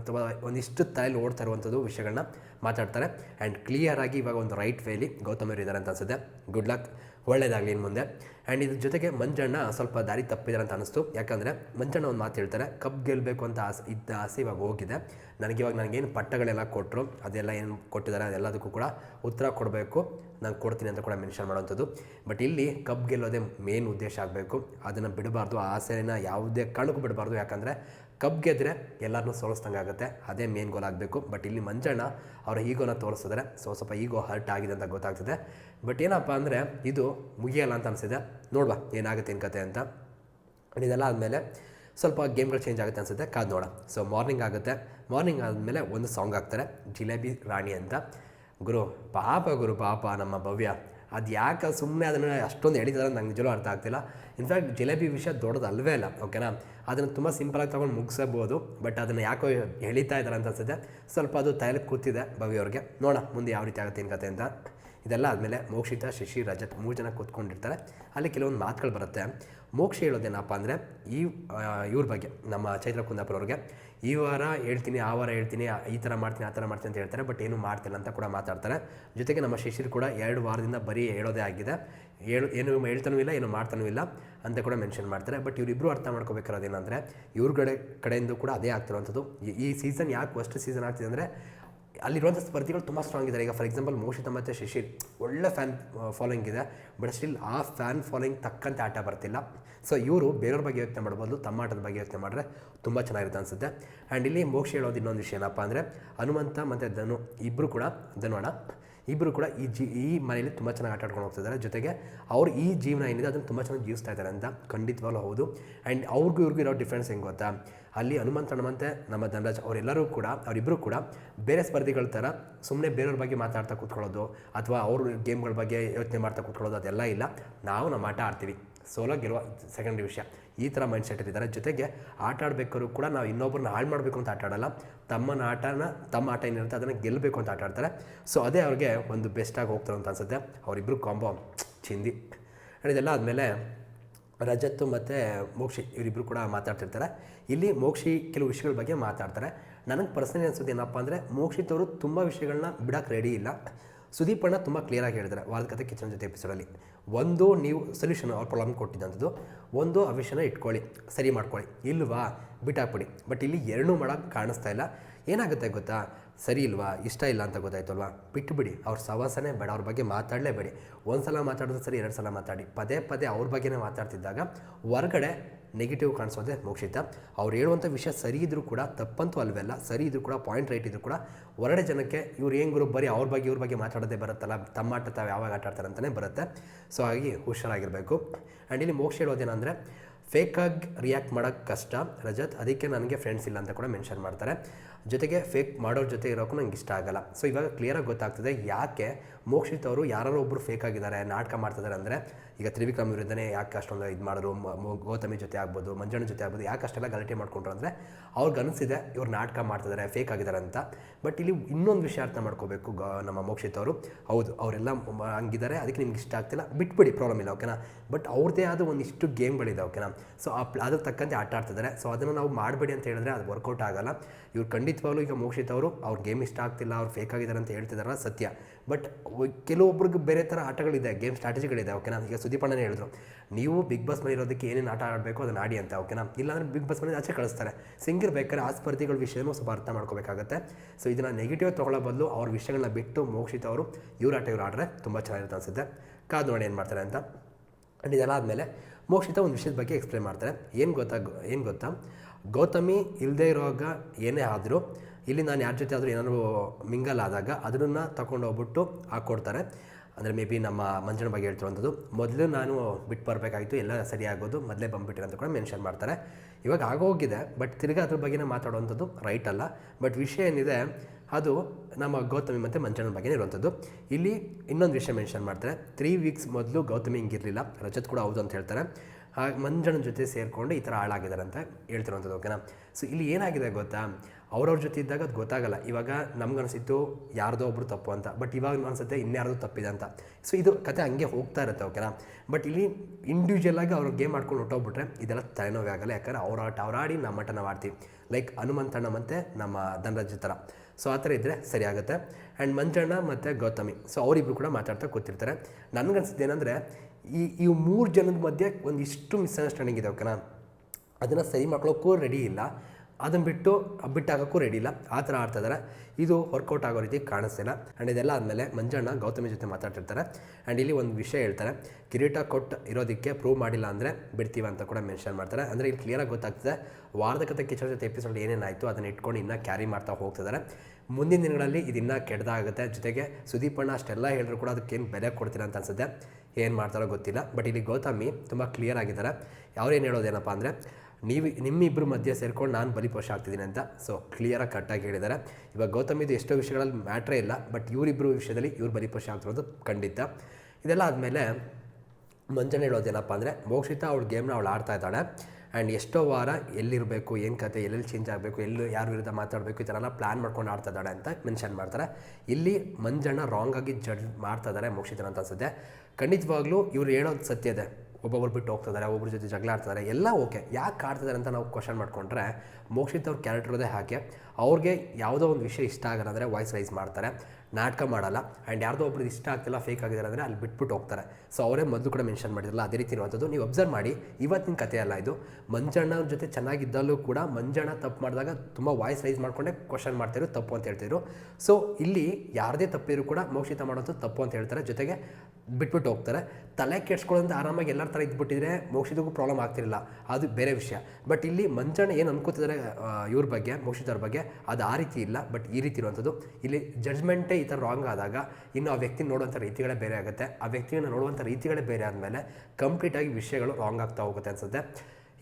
ಅಥವಾ ಒಂದಿಷ್ಟು ತಲೆಯಲ್ಲಿ ಓಡ್ತಾ ಇರುವಂಥದ್ದು ವಿಷಯಗಳನ್ನ ಮಾತಾಡ್ತಾರೆ. ಆ್ಯಂಡ್ ಕ್ಲಿಯರಾಗಿ ಇವಾಗ ಒಂದು ರೈಟ್ ವೇಲಿ ಗೌತಮರು ಇದ್ದಾರೆ ಅಂತ ಅನ್ಸುತ್ತೆ. ಗುಡ್ ಲಕ್ ಒಳ್ಳೇದಾಗಲಿ ಇನ್ನು ಮುಂದೆ. ಆ್ಯಂಡ್ ಇದ್ರ ಜೊತೆಗೆ ಮಂಜಣ್ಣ ಸ್ವಲ್ಪ ದಾರಿ ತಪ್ಪಿದ್ದಾರೆ ಅಂತ ಅನಿಸ್ತು. ಯಾಕಂದರೆ ಮಂಜಣ್ಣ ಒಂದು ಮಾತು ಹೇಳ್ತಾರೆ ಕಪ್ ಗೆಲ್ಲಬೇಕು ಅಂತ ಆಸೆ, ಇದ್ದ ಆಸೆ ಇವಾಗ ಹೋಗಿದೆ. ನನಗೆ ಇವಾಗ ನನಗೇನು ಪಟ್ಟಗಳೆಲ್ಲ ಕೊಟ್ಟರು ಅದೆಲ್ಲ ಏನು ಕೊಟ್ಟಿದ್ದಾರೆ, ಅದೆಲ್ಲದಕ್ಕೂ ಕೂಡ ಉತ್ತರ ಕೊಡಬೇಕು. ನಾನು ಕೊಡ್ತೀನಿ ಅಂತ ಕೂಡ ಮೆನ್ಷನ್ ಮಾಡೋವಂಥದ್ದು. ಬಟ್ ಇಲ್ಲಿ ಕಪ್ ಗೆಲ್ಲೋದೇ ಮೇನ್ ಉದ್ದೇಶ ಆಗಬೇಕು. ಅದನ್ನು ಬಿಡಬಾರ್ದು. ಆ ಆಸೆನ ಯಾವುದೇ ಕಾರಣಕ್ಕೂ ಬಿಡಬಾರ್ದು. ಯಾಕಂದರೆ ಕಪ್ ಗೆದ್ರೆ ಎಲ್ಲರನ್ನೂ ಸೋಲಿಸ್ದಂಗೆ ಆಗುತ್ತೆ. ಅದೇ ಮೇನ್ ಗೋಲ್ ಆಗಬೇಕು. ಬಟ್ ಇಲ್ಲಿ ಮಂಜಣ್ಣ ಅವರ ಈಗೋನ ತೋರಿಸಿದ್ರೆ ಸೊ ಸ್ವಲ್ಪ ಈಗೋ ಹರ್ಟ್ ಆಗಿದೆ ಅಂತ ಗೊತ್ತಾಗ್ತದೆ. ಬಟ್ ಏನಪ್ಪ ಅಂದರೆ, ಇದು ಮುಗಿಯಲ್ಲ ಅಂತ ಅನಿಸಿದೆ. ನೋಡುವ, ಏನಾಗುತ್ತೆ ಏನು ಕತೆ ಅಂತ. ಇದೆಲ್ಲ ಆದಮೇಲೆ ಸ್ವಲ್ಪ ಗೇಮ್ಗಳು ಚೇಂಜ್ ಆಗುತ್ತೆ ಅನಿಸುತ್ತೆ. ಕಾದು ನೋಡ ಸೊ ಮಾರ್ನಿಂಗ್ ಆಗುತ್ತೆ. ಮಾರ್ನಿಂಗ್ ಆದಮೇಲೆ ಒಂದು ಸಾಂಗ್ ಹಾಕ್ತಾರೆ ಜಿಲೇಬಿ ರಾಣಿ ಅಂತ. ಗುರು, ಪಾಪ ಗುರು, ಪಾಪ, ನಮ್ಮ ಭವ್ಯ. ಅದು ಯಾಕೆ ಸುಮ್ಮನೆ ಅದನ್ನು ಅಷ್ಟೊಂದು ಎಳಿತಾರೆ ನಂಗೆ ನಿಜವೂ ಅರ್ಥ ಆಗ್ತಿಲ್ಲ. ಇನ್ಫ್ಯಾಕ್ಟ್ ಜಿಲೇಬಿ ವಿಷಯ ದೊಡ್ಡದು ಅಲ್ಲವೇ ಇಲ್ಲ ಓಕೆನಾ ಅದನ್ನು ತುಂಬ ಸಿಂಪಲಾಗಿ ತೊಗೊಂಡು ಮುಗಿಸಬಹುದು ಬಟ್ ಅದನ್ನು ಯಾಕೋ ಎಳಿತಾ ಇದ್ದಾರೆ ಅಂತ ಅನ್ಸುತ್ತೆ. ಸ್ವಲ್ಪ ಅದು ತೈಲಕ್ಕೆ ಕೂತಿದೆ ಭವ್ಯವ್ರಿಗೆ ನೋಡೋಣ ನೋಡ ಮುಂದೆ ಯಾವ ರೀತಿ ಆಗುತ್ತೆ ಏನು ಕತೆ ಅಂತ. ಇದೆಲ್ಲ ಆದಮೇಲೆ ಮೋಕ್ಷಿತ ಶಶಿ ರಜತ್ ಮೂರು ಜನ ಕೂತ್ಕೊಂಡಿರ್ತಾರೆ. ಅಲ್ಲಿ ಕೆಲವೊಂದು ಮಾತುಗಳು ಬರುತ್ತೆ. ಮೋಕ್ಷ ಹೇಳೋದೇನಪ್ಪ ಅಂದರೆ, ಈ ಇವ್ರ ಬಗ್ಗೆ, ನಮ್ಮ ಚೈತ್ರ ಕುಂದಾಪುರವ್ರಿಗೆ ಈ ವಾರ ಹೇಳ್ತೀನಿ, ಆ ವಾರ ಹೇಳ್ತೀನಿ ಈ ಥರ ಮಾಡ್ತೀನಿ, ಆ ಥರ ಮಾಡ್ತೀನಿ ಅಂತ ಹೇಳ್ತಾರೆ ಬಟ್ ಏನು ಮಾಡ್ತಿಲ್ಲ ಅಂತ ಕೂಡ ಮಾತಾಡ್ತಾರೆ. ಜೊತೆಗೆ ನಮ್ಮ ಶಿಶಿರ್ ಕೂಡ ಎರಡು ವಾರದಿಂದ ಬರೀ ಹೇಳೋದೇ ಆಗಿದೆ. ಹೇಳು, ಏನು ಹೇಳ್ತಾನೂ ಇಲ್ಲ, ಏನು ಮಾಡ್ತಾನೂ ಇಲ್ಲ ಅಂತ ಕೂಡ ಮೆನ್ಷನ್ ಮಾಡ್ತಾರೆ. ಬಟ್ ಇವರಿಬ್ಬರು ಅರ್ಥ ಮಾಡ್ಕೋಬೇಕಾದ ಏನಂದರೆ ಇವ್ರ ಕಡೆ, ಕಡೆಯಿಂದ ಕೂಡ ಅದೇ ಆಗ್ತಿರುವಂಥದ್ದು. ಈ ಸೀಸನ್ ಯಾಕೆ ಫಸ್ಟ್ ಸೀಸನ್ ಆಗ್ತಿದೆ ಅಂದರೆ ಅಲ್ಲಿರುವಂಥ ಸ್ಪರ್ಧಿಗಳು ತುಂಬ ಸ್ಟ್ರಾಂಗ್ ಇದ್ದಾರೆ. ಈಗ ಫಾರ್ ಎಕ್ಸಾಂಪಲ್ ಮೋಷಿತ ಮತ್ತು ಶಿಶಿರ್ ಒಳ್ಳೆ ಫ್ಯಾನ್ ಫಾಲೋಯಿಂಗ್ ಇದೆ. ಬಟ್ ಸ್ಟಿಲ್ ಆ ಫ್ಯಾನ್ ಫಾಲೋಯಿಂಗ್ ತಕ್ಕಂತೆ ಆಟ ಬರ್ತಿಲ್ಲ. ಸೊ ಇವರು ಬೇರೆಯವ್ರ ಬಗ್ಗೆ ಯೋಚನೆ ಮಾಡ್ಬೋದು, ತಮ್ಮ ಆಟದ ಬಗ್ಗೆ ಯೋಚನೆ ಮಾಡಿದ್ರೆ ತುಂಬ ಚೆನ್ನಾಗಿರುತ್ತೆ ಅನಿಸುತ್ತೆ. ಆ್ಯಂಡ್ ಇಲ್ಲಿ ಮೋಕ್ಷ ಹೇಳೋದು ಇನ್ನೊಂದು ವಿಷಯ ಏನಪ್ಪ ಅಂದರೆ, ಹನುಮಂತ ಮತ್ತು ಧನು ಇಬ್ಬರು ಕೂಡ ಧನುವಣ ಇಬ್ಬರು ಕೂಡ ಈ ಜಿ, ಈ ಮನೆಯಲ್ಲಿ ತುಂಬ ಚೆನ್ನಾಗಿ ಆಟ ಆಡ್ಕೊಂಡು ಹೋಗ್ತಿದ್ದಾರೆ. ಜೊತೆಗೆ ಅವ್ರು ಈ ಜೀವನ ಏನಿದೆ ಅದನ್ನು ತುಂಬ ಚೆನ್ನಾಗಿ ಜೀವಿಸ್ತಾ ಇದ್ದಾರೆ ಅಂತ ಖಂಡಿತವಾಗ್ಲೂ ಹೌದು. ಆ್ಯಂಡ್ ಅವ್ರಿಗೂ ಇವ್ರಿಗೂ ಇರೋ ಡಿಫ್ರೆನ್ಸ್ ಹೆಂಗೆ ಗೊತ್ತಾ? ಅಲ್ಲಿ ಹನುಮಂತ, ಹನುಮಂತೆ, ನಮ್ಮ ಧನರಾಜ್ ಅವರೆಲ್ಲರೂ ಕೂಡ ಅವರಿಬ್ಬರು ಕೂಡ ಬೇರೆ ಸ್ಪರ್ಧಿಗಳ ಥರ ಸುಮ್ಮನೆ ಬೇರೆಯವ್ರ ಬಗ್ಗೆ ಮಾತಾಡ್ತಾ ಕೂತ್ಕೊಳ್ಳೋದು ಅಥವಾ ಅವ್ರ ಗೇಮ್ಗಳ ಬಗ್ಗೆ ಯೋಚನೆ ಮಾಡ್ತಾ ಕೂತ್ಕೊಳ್ಳೋದು ಅದೆಲ್ಲ ಇಲ್ಲ. ನಾವು ನಮ್ಮ ಆಟ ಆಡ್ತೀವಿ. ಸೋಲೋ ಗೆಲುವ ಸೆಕೆಂಡ್ರಿ ವಿಷಯ. ಈ ಥರ ಮೈಂಡ್ ಸೆಟ್ ಇದ್ದಾರೆ. ಜೊತೆಗೆ ಆಟ ಆಡಬೇಕಾದ್ರೂ ಕೂಡ ನಾವು ಇನ್ನೊಬ್ಬರನ್ನ ಹಾಳು ಮಾಡಬೇಕು ಅಂತ ಆಟ ಆಡೋಲ್ಲ. ತಮ್ಮನ ಆಟನ, ತಮ್ಮ ಆಟ ಏನಿರುತ್ತೆ ಅದನ್ನು ಗೆಲ್ಲಬೇಕು ಅಂತ ಆಟ ಆಡ್ತಾರೆ. ಸೊ ಅದೇ ಅವ್ರಿಗೆ ಒಂದು ಬೆಸ್ಟಾಗಿ ಹೋಗ್ತಾರೆ ಅಂತ ಅನ್ಸುತ್ತೆ. ಅವರಿಬ್ಬರು ಕಾಂಬೋ ಚಿಂದಿ. ಇದೆಲ್ಲ ಆದಮೇಲೆ ರಜತ್ ಮತ್ತು ಮೋಕ್ಷಿ ಇವರಿಬ್ಬರು ಕೂಡ ಮಾತಾಡ್ತಿರ್ತಾರೆ. ಇಲ್ಲಿ ಮೋಕ್ಷಿ ಕೆಲವು ವಿಷಯಗಳ ಬಗ್ಗೆ ಮಾತಾಡ್ತಾರೆ. ನನಗೆ ಪರ್ಸನಲಿ ಅನಿಸೋದು ಏನಪ್ಪ ಅಂದರೆ ಮೋಕ್ಷಿತವರು ತುಂಬ ವಿಷಯಗಳನ್ನ ಬಿಡೋಕ್ಕೆ ರೆಡಿ ಇಲ್ಲ. ಸುದೀಪಣ್ಣ ತುಂಬ ಕ್ಲಿಯರಾಗಿ ಹೇಳಿದ್ದಾರೆ. ವಾರದ ಕತೆ ಕಿಚನ್ ಜೊತೆ ಎಪಿಸೋಡಲ್ಲಿ ಒಂದು ನೀವು ಸೊಲ್ಯೂಷನ್ ಅವ್ರ ಪ್ರಾಬ್ಲಮ್ ಕೊಟ್ಟಿದ್ದಂಥದ್ದು, ಒಂದು ಆ ಇಟ್ಕೊಳ್ಳಿ, ಸರಿ ಮಾಡ್ಕೊಳ್ಳಿ. ಇಲ್ವಾ? ಬಿಟ್ಟಾಕ್ಬಿಡಿ ಬಟ್ ಇಲ್ಲಿ ಎರಡೂ ಮಾಡೋಕ್ಕೆ ಕಾಣಿಸ್ತಾ ಇಲ್ಲ. ಏನಾಗುತ್ತೆ ಗೊತ್ತಾ? ಸರಿ ಇಲ್ವಾ? ಇಷ್ಟ ಇಲ್ಲ ಅಂತ ಗೊತ್ತಾಯ್ತು ಅಲ್ವಾ ಬಿಟ್ಟುಬಿಡಿ ಅವ್ರ ಸವಾಸನೆ ಬೇಡ. ಅವ್ರ ಬಗ್ಗೆ ಮಾತಾಡಲೇಬೇಡಿ. ಒಂದು ಸಲ ಮಾತಾಡಿದ್ರೆ ಸರಿ ಎರಡು ಸಲ ಮಾತಾಡಿ. ಪದೇ ಪದೇ ಅವ್ರ ಬಗ್ಗೆನೇ ಮಾತಾಡ್ತಿದ್ದಾಗ, ಹೊರಗಡೆ ನೆಗೆಟಿವ್ ಕಾಣಿಸೋದೆ ಮೋಕ್ಷಿತ. ಅವ್ರು ಹೇಳುವಂಥ ವಿಷಯ ಸರಿ ಇದ್ರೂ ಕೂಡ, ತಪ್ಪಂತೂ ಅಲ್ವಲ್ಲ, ಸರಿ ಇದ್ರೂ ಕೂಡ ಪಾಯಿಂಟ್ ರೈಟ್ ಇದ್ದರೂ ಕೂಡ ಹೊರಡೆ ಜನಕ್ಕೆ ಇವ್ರು ಏನು ಗುರು ಬರೀ ಅವ್ರ ಬಗ್ಗೆ, ಇವ್ರ ಬಗ್ಗೆ ಮಾತಾಡೋದೇ ಬರುತ್ತಲ್ಲ, ತಮ್ಮ ಆಟ ತಾವು ಯಾವಾಗ ಆಟ ಆಡ್ತಾರೆ ಅಂತಲೇ ಬರುತ್ತೆ. ಸೊ ಹಾಗಾಗಿ ಹುಷಾರಾಗಿರಬೇಕು. ಆ್ಯಂಡ್ ಇಲ್ಲಿ ಮೋಕ್ಷ ಹೇಳೋದೇನೆಂದರೆ ಫೇಕಾಗಿ ರಿಯಾಕ್ಟ್ ಮಾಡೋಕ್ಕೆ ಕಷ್ಟ. ರಜತ್, ಅದಕ್ಕೆ ನನಗೆ ಫ್ರೆಂಡ್ಸ್ ಇಲ್ಲ ಅಂತ ಕೂಡ ಮೆನ್ಷನ್ ಮಾಡ್ತಾರೆ. ಜೊತೆಗೆ ಫೇಕ್ ಮಾಡೋರ ಜೊತೆ ಇರೋಕ್ಕೂ ನಂಗೆ ಇಷ್ಟ ಆಗಲ್ಲ. ಸೊ ಇವಾಗ ಕ್ಲಿಯರಾಗಿ ಗೊತ್ತಾಗ್ತದೆ ಯಾಕೆ ಮೋಕ್ಷಿತ್ ಅವರು ಯಾರೋ ಒಬ್ಬರು ಫೇಕ್ ಆಗಿದ್ದಾರೆ, ನಾಟಕ ಮಾಡ್ತಿದ್ದಾರೆ ಅಂದರೆ, ಈಗ ತ್ರಿವಿಕ್ರಮ್ ವಿರುದ್ಧನೇ ಯಾಕೆ ಅಷ್ಟೊಂದು ಇದು ಮಾಡೋರು ಗೌತಮಿ ಜೊತೆ ಆಗ್ಬೋದು, ಮಂಜಣ್ಣ ಜೊತೆ ಆಗ್ಬೋದು, ಯಾಕೆ ಅಷ್ಟೆಲ್ಲ ಗಲಾಟೆ ಮಾಡ್ಕೊಂಡ್ರು ಅಂದರೆ, ಅವ್ರಿಗೆ ಅನಿಸಿದೆ ಇವ್ರು ನಾಟಕ ಮಾಡ್ತಿದ್ದಾರೆ ಫೇಕ್ ಆಗಿದ್ದಾರೆ ಅಂತ. ಬಟ್ ಇಲ್ಲಿ ಇನ್ನೊಂದು ವಿಷಯ ಅರ್ಥ ಮಾಡ್ಕೋಬೇಕು ಗ, ನಮ್ಮ ಮೋಕ್ಷಿತ್ ಅವರು. ಹೌದು, ಅವರೆಲ್ಲ ಹಂಗಿದ್ದಾರೆ, ಅದಕ್ಕೆ ನಿಮ್ಗೆ ಇಷ್ಟ ಆಗ್ತಿಲ್ಲ. ಬಿಟ್ಬಿಡಿ ಪ್ರಾಬ್ಲಮ್ ಇಲ್ಲ ಓಕೆನಾ ಬಟ್ ಅವ್ರದ್ದೇ ಆದ ಒಂದಿಷ್ಟು ಗೇಮ್ಗಳಿದೆ ಓಕೆನಾ ಸೊ ಆ ಅದ್ರ ತಕ್ಕಂತೆ ಆಟ ಆಡ್ತಿದ್ದಾರೆ. ಸೊ ಅದನ್ನು ನಾವು ಮಾಡಬೇಡಿ ಅಂತ ಹೇಳಿದ್ರೆ ಅದು ವರ್ಕೌಟ್ ಆಗಲ್ಲ. ಇವ್ರು ಖಂಡಿತವಾಗ್ಲೂ ಈಗ ಮೋಕ್ಷಿತ್ ಅವರು, ಅವ್ರ ಗೇಮ್ ಇಷ್ಟ ಆಗ್ತಿಲ್ಲ, ಅವ್ರು ಫೇಕ್ ಆಗಿದ್ದಾರೆ ಅಂತ ಹೇಳ್ತಿದಾರಲ್ಲ ಸತ್ಯ. ಬಟ್ ಕೆಲವೊಬ್ರಿಗೆ ಬೇರೆ ಥರ ಆಟಗಳಿದೆ ಗೇಮ್ ಸ್ಟ್ರಾಟಜಿಗಳಿದೆ ಓಕೆನಾ ಈಗ ಸುದೀಪಣ್ಣನೇ ಹೇಳಿದ್ರು. ನೀವು ಬಿಗ್ ಬಾಸ್ ಮನೆ ಇರೋದಕ್ಕೆ ಏನೇನು ಆಟ ಆಡಬೇಕು ಅದನ್ನು ಆಡಿ ಅಂತ ಓಕೆನಾ ಇಲ್ಲಾಂದ್ರೆ ಬಿಗ್ ಬಾಸ್ ಮನೆ ಆಚೆ ಕಳಿಸ್ತಾರೆ. ಸಿಂಗರ್ ಬೇಕಾದ್ರೆ ಆ ಸ್ಪರ್ಧಿಗಳ ವಿಷಯನೂ ಸ್ವಲ್ಪ ಅರ್ಥ ಮಾಡ್ಕೋಬೇಕಾಗತ್ತೆ. ಸೊ ಇದನ್ನು ನೆಗೆಟಿವ್ ತೊಗೊಳ್ಳೋ ಬದಲು ಅವ್ರ ವಿಷಯಗಳನ್ನ ಬಿಟ್ಟು ಮೋಕ್ಷಿತ ಅವರು ಇವ್ರ ಆಟ ಇವ್ರು ಆಡ್ರೆ ತುಂಬ ಚೆನ್ನಾಗಿರುತ್ತೆ ಅನಿಸುತ್ತೆ. ಕಾದು ನೋಡಿ ಏನು ಮಾಡ್ತಾರೆ ಅಂತ. ಆ್ಯಂಡ್ ಇದೆಲ್ಲ ಆದಮೇಲೆ ಮೋಕ್ಷಿತ ಒಂದು ವಿಷಯದ ಬಗ್ಗೆ ಎಕ್ಸ್ಪ್ಲೈನ್ ಮಾಡ್ತಾರೆ. ಏನು ಗೊತ್ತಾ ಏನು ಗೊತ್ತಾ? ಗೌತಮಿ ಇಲ್ಲದೆ ಇರುವಾಗ ಏನೇ ಆದರೂ ಇಲ್ಲಿ ನಾನು ಯಾರ ಜೊತೆ ಆದರೂ ಏನಾದರೂ ಮಿಂಗಲ್ ಆದಾಗ ಅದನ್ನು ತಗೊಂಡು ಹೋಗ್ಬಿಟ್ಟು ಹಾಕ್ಕೊಡ್ತಾರೆ ಅಂದರೆ ಮೇ ಬಿ ನಮ್ಮ ಮಂಜನ ಬಗ್ಗೆ ಹೇಳ್ತಿರುವಂಥದ್ದು ಮೊದಲು ನಾನು ಬಿಟ್ಟು ಬರಬೇಕಾಗಿತ್ತು, ಎಲ್ಲ ಸರಿ ಆಗೋದು, ಮೊದಲೇ ಬಂದುಬಿಟ್ಟಿರ ಅಂತ ಕೂಡ ಮೆನ್ಷನ್ ಮಾಡ್ತಾರೆ. ಇವಾಗ ಆಗೋಗಿದೆ ಬಟ್ ತಿರ್ಗಿ ಅದ್ರ ಬಗ್ಗೆನೇ ಮಾತಾಡುವಂಥದ್ದು ರೈಟ್ ಅಲ್ಲ. ಬಟ್ ವಿಷಯ ಏನಿದೆ, ಅದು ನಮ್ಮ ಗೌತಮಿ ಮತ್ತು ಮಂಜನ ಬಗ್ಗೆ ಇರುವಂಥದ್ದು ಇಲ್ಲಿ ಇನ್ನೊಂದು ವಿಷಯ ಮೆನ್ಷನ್ ಮಾಡ್ತಾರೆ. ತ್ರೀ ವೀಕ್ಸ್ ಮೊದಲು ಗೌತಮಿ ಹಿಂಗಿರಲಿಲ್ಲ, ರಜತ್ ಕೂಡ ಹೌದು ಅಂತ ಹೇಳ್ತಾರೆ. ಮಂಜಣ್ಣನ ಜೊತೆ ಸೇರಿಕೊಂಡು ಈ ಥರ ಹಾಳಾಗಿದ್ದಾರೆ ಅಂತ ಹೇಳ್ತಿರುವಂಥದ್ದು ಓಕೆನಾ ಸೊ ಇಲ್ಲಿ ಏನಾಗಿದೆ ಗೊತ್ತಾ? ಅವ್ರವ್ರ ಜೊತೆ ಇದ್ದಾಗ ಅದು ಗೊತ್ತಾಗಲ್ಲ. ಇವಾಗ ನಮ್ಗನ್ಸಿತ್ತು ಯಾರ್ದೋ ಒಬ್ರು ತಪ್ಪು ಅಂತ. ಬಟ್ ಇವಾಗ ಅನ್ಸುತ್ತೆ ಇನ್ಯಾರ್ದೋ ತಪ್ಪಿದೆ ಅಂತ. ಸೊ ಇದು ಕತೆ ಹಂಗೆ ಹೋಗ್ತಾ ಇರುತ್ತೆ ಓಕೆನಾ ಬಟ್ ಇಲ್ಲಿ ಇಂಡಿವಿಜುವಲ್ ಆಗಿ ಅವ್ರು ಗೇಮ್ ಮಾಡ್ಕೊಂಡು ಹೊಟ್ಟೋಗ್ಬಿಟ್ರೆ ಇದೆಲ್ಲ ತಲೆನೋವೇ ಆಗಲ್ಲ. ಯಾಕಂದ್ರೆ ಅವ್ರ ಆಟ ಅವರಾಡಿ ನಮ್ಮ ಆಟ ನಾವು ಆಡ್ತೀವಿ ಲೈಕ್ ಹನುಮಂತಣ್ಣ ಮತ್ತೆ ನಮ್ಮ ಧನರಾಜ್ ಥರ. ಸೊ ಆ ಥರ ಇದ್ದರೆ ಸರಿ ಆಗುತ್ತೆ. ಆ್ಯಂಡ್ ಮಂಜಣ್ಣ ಮತ್ತು ಗೌತಮಿ. ಸೊ ಅವರಿಬ್ರು ಕೂಡ ಮಾತಾಡ್ತಾ ಕೂತಿರ್ತಾರೆ. ನನಗನ್ಸಿದ್ದು ಏನಂದರೆ ಈ ಈ ಮೂರು ಜನದ ಮಧ್ಯೆ ಒಂದಿಷ್ಟು ಮಿಸ್ಅಂಡರ್ಸ್ಟ್ಯಾಂಡಿಂಗ್ ಇದೆ ಓಕೆನಾ ಅದನ್ನು ಸರಿ ಮಾಡ್ಕೊಳ್ಳೋಕ್ಕೂ ರೆಡಿ ಇಲ್ಲ. ಅದನ್ನು ಬಿಟ್ಟು ಬಿಟ್ಟಾಗೋಕ್ಕೂ ರೆಡಿ ಇಲ್ಲ. ಆ ಥರ ಆಡ್ತಾ ಇದ್ದಾರೆ ಇದು ವರ್ಕೌಟ್ ಆಗೋ ರೀತಿ ಕಾಣಿಸ್ತಿಲ್ಲ. ಆ್ಯಂಡ್ ಇದೆಲ್ಲ ಆದಮೇಲೆ ಮಂಜಣ್ಣ ಗೌತಮಿ ಜೊತೆ ಮಾತಾಡ್ತಿರ್ತಾರೆ. ಆ್ಯಂಡ್ ಇಲ್ಲಿ ಒಂದು ವಿಷಯ ಹೇಳ್ತಾರೆ. ಕಿರೀಟ ಕೊಟ್ಟು ಇರೋದಕ್ಕೆ ಪ್ರೂವ್ ಮಾಡಿಲ್ಲ ಅಂದರೆ ಬಿಡ್ತೀವಿ ಅಂತ ಕೂಡ ಮೆನ್ಷನ್ ಮಾಡ್ತಾರೆ. ಅಂದರೆ ಇಲ್ಲಿ ಕ್ಲಿಯರಾಗಿ ಗೊತ್ತಾಗ್ತದೆ. ವಾರದ ಕಥೆ ಕಿಚನ್ ಜೊತೆ ಎಪಿಸೋಡ್ ಏನೇನಾಯಿತು ಅದನ್ನು ಇಟ್ಕೊಂಡು ಇನ್ನೂ ಕ್ಯಾರಿ ಮಾಡ್ತಾ ಹೋಗ್ತಿದ್ದಾರೆ ಮುಂದಿನ ದಿನಗಳಲ್ಲಿ ಇದು ಇನ್ನೂ ಕೆಡ್ದಾಗುತ್ತೆ ಜೊತೆಗೆ ಸುದೀಪಣ್ಣ ಅಷ್ಟೆಲ್ಲ ಹೇಳಿದ್ರು ಕೂಡ ಅದಕ್ಕೇನು ಬೆಲೆ ಕೊಡ್ತೀರ ಅಂತ ಅನ್ಸುತ್ತೆ. ಏನು ಮಾಡ್ತಾರೋ ಗೊತ್ತಿಲ್ಲ. ಬಟ್ ಇಲ್ಲಿ ಗೌತಮಿ ತುಂಬ ಕ್ಲಿಯರ್ ಆಗಿದ್ದಾರೆ. ಅವ್ರೇನು ಹೇಳೋದೇನಪ್ಪ ಅಂದರೆ ನೀವು ನಿಮ್ಮಿಬ್ಬರು ಮಧ್ಯೆ ಸೇರ್ಕೊಂಡು ನಾನು ಬಲಿಪೋಷ ಆಗ್ತಿದ್ದೀನಿ ಅಂತ. ಸೊ ಕ್ಲಿಯರಾಗಿ ಕಟ್ಟಾಗಿ ಹೇಳಿದ್ದಾರೆ. ಇವಾಗ ಗೌತಮಿದು ಎಷ್ಟೋ ವಿಷಯಗಳಲ್ಲಿ ಮ್ಯಾಟ್ರೇ ಇಲ್ಲ ಬಟ್ ಇವರಿಬ್ಬರು ವಿಷಯದಲ್ಲಿ ಇವ್ರು ಬಲಿಪೋಷ ಆಗ್ತಿರೋದು ಖಂಡಿತ. ಇದೆಲ್ಲ ಆದಮೇಲೆ ಮಂಜಣ್ಣ ಹೇಳೋದೇನಪ್ಪ ಅಂದರೆ, ಮೋಕ್ಷಿತ ಅವಳ ಗೇಮ್ನ ಅವಳು ಆಡ್ತಾ ಇದ್ದಾಳೆ. ಆ್ಯಂಡ್ ಎಷ್ಟೋ ವಾರ ಎಲ್ಲಿರಬೇಕು, ಏನು ಕತೆ, ಎಲ್ಲೆಲ್ಲಿ ಚೇಂಜ್ ಆಗಬೇಕು, ಎಲ್ಲಿ, ಯಾರ ವಿರುದ್ಧ ಮಾತಾಡಬೇಕು, ಈ ಥರ ಎಲ್ಲ ಪ್ಲ್ಯಾನ್ ಮಾಡ್ಕೊಂಡು ಆಡ್ತಾ ಇದ್ದಾಳೆ ಅಂತ ಮೆನ್ಷನ್ ಮಾಡ್ತಾರೆ. ಇಲ್ಲಿ ಮಂಜಣ್ಣ ರಾಂಗಾಗಿ ಜಡ್ಜ್ ಮಾಡ್ತಾ ಇದ್ದಾರೆ ಮೋಕ್ಷಿತನ ಅಂತ ಅನ್ಸುತ್ತೆ. ಖಂಡಿತವಾಗ್ಲೂ ಇವ್ರು ಹೇಳೋದು ಸತ್ಯ ಇದೆ. ಒಬ್ಬೊಬ್ರು ಬಿಟ್ಟು ಹೋಗ್ತಿದ್ದಾರೆ ಒಬ್ಬರ ಜೊತೆ ಜಗಳ ಆಡ್ತಿದ್ದಾರೆ, ಎಲ್ಲ ಓಕೆ ಯಾಕೆ ಆಡ್ತಿದ್ದಾರೆ ಅಂತ ನಾವು ಕ್ವಶನ್ ಮಾಡ್ಕೊಂಡ್ರೆ, ಮೋಕ್ಷಿತ್ ಅವ್ರ ಕ್ಯಾರೆಕ್ಟರ್ದೇ ಹಾಗೆ. ಅವ್ರಿಗೆ ಯಾವುದೋ ಒಂದು ವಿಷಯ ಇಷ್ಟ ಆಗಲ್ಲ ಅಂದರೆ ವಾಯ್ಸ್ ರೈಸ್ ಮಾಡ್ತಾರೆ. ನಾಟಕ ಮಾಡಲ್ಲ. ಆ್ಯಂಡ್ ಯಾರ್ದೋ ಒಬ್ರಿಗೆ ಇಷ್ಟ ಆಗ್ತಿಲ್ಲ ಫೇಕ್ ಆಗಿದ್ದಾರೆ ಅಂದರೆ ಅಲ್ಲಿ ಬಿಟ್ಬಿಟ್ಟು ಹೋಗ್ತಾರೆ. ಸೊ ಅವರೇ ಮೊದಲು ಕೂಡ ಮೆನ್ಷನ್ ಮಾಡಿರಲ್ಲ ಅದೇ ರೀತಿ ಇರುವಂಥದ್ದು. ನೀವು ಅಬ್ಸರ್ವ್ ಮಾಡಿ, ಇವತ್ತಿನ ಕಥೆ ಅಲ್ಲ ಇದು. ಮಂಜಣ್ಣ ಅವ್ರ ಜೊತೆ ಚೆನ್ನಾಗಿದ್ದಲ್ಲೂ ಕೂಡ ಮಂಜಣ್ಣ ತಪ್ಪು ಮಾಡಿದಾಗ ತುಂಬ ವಾಯ್ಸ್ ರೈಸ್ ಮಾಡ್ಕೊಂಡೆ ಕ್ವಶನ್ ಮಾಡ್ತಿದ್ರು ತಪ್ಪು ಅಂತ ಹೇಳ್ತಿದ್ರು ಸೊ ಇಲ್ಲಿ ಯಾರದೇ ತಪ್ಪಿದ್ರು ಕೂಡ ಮೋಕ್ಷಿತ ಮಾಡೋದು ತಪ್ಪು ಅಂತ ಹೇಳ್ತಾರೆ. ಜೊತೆಗೆ ಬಿಟ್ಬಿಟ್ಟು ಹೋಗ್ತಾರೆ. ತಲೆ ಕೆಡ್ಸ್ಕೊಳ್ಳೋದು ಆರಾಮಾಗಿ ಎಲ್ಲರ ಥರ ಇದ್ಬಿಟ್ಟಿದ್ರೆ ಮೋಕ್ಷಿತಗೂ ಪ್ರಾಬ್ಲಮ್ ಆಗ್ತಿರಲಿಲ್ಲ ಅದು ಬೇರೆ ವಿಷಯ. ಬಟ್ ಇಲ್ಲಿ ಮಂಜಣ್ಣ ಏನು ಅನ್ಕೋತಿದ್ದಾರೆ ಇವ್ರ ಬಗ್ಗೆ, ಮೋಕ್ಷಿತವ್ರ ಬಗ್ಗೆ, ಅದು ಆ ರೀತಿ ಇಲ್ಲ. ಬಟ್ ಈ ರೀತಿ ಇರುವಂಥದ್ದು. ಇಲ್ಲಿ ಜಡ್ಜ್ಮೆಂಟೇ ಈ ಥರ ರಾಂಗ್ ಆದಾಗ ಇನ್ನು ಆ ವ್ಯಕ್ತಿ ನೋಡುವಂಥ ರೀತಿಗಳೇ ಬೇರೆ ಆಗುತ್ತೆ. ಆ ವ್ಯಕ್ತಿಯನ್ನು ನೋಡುವಂಥ ರೀತಿಗಳೇ ಬೇರೆ ಆದಮೇಲೆ ಕಂಪ್ಲೀಟಾಗಿ ವಿಷಯಗಳು ರಾಂಗ್ ಆಗ್ತಾ ಹೋಗುತ್ತೆ ಅನ್ಸುತ್ತೆ.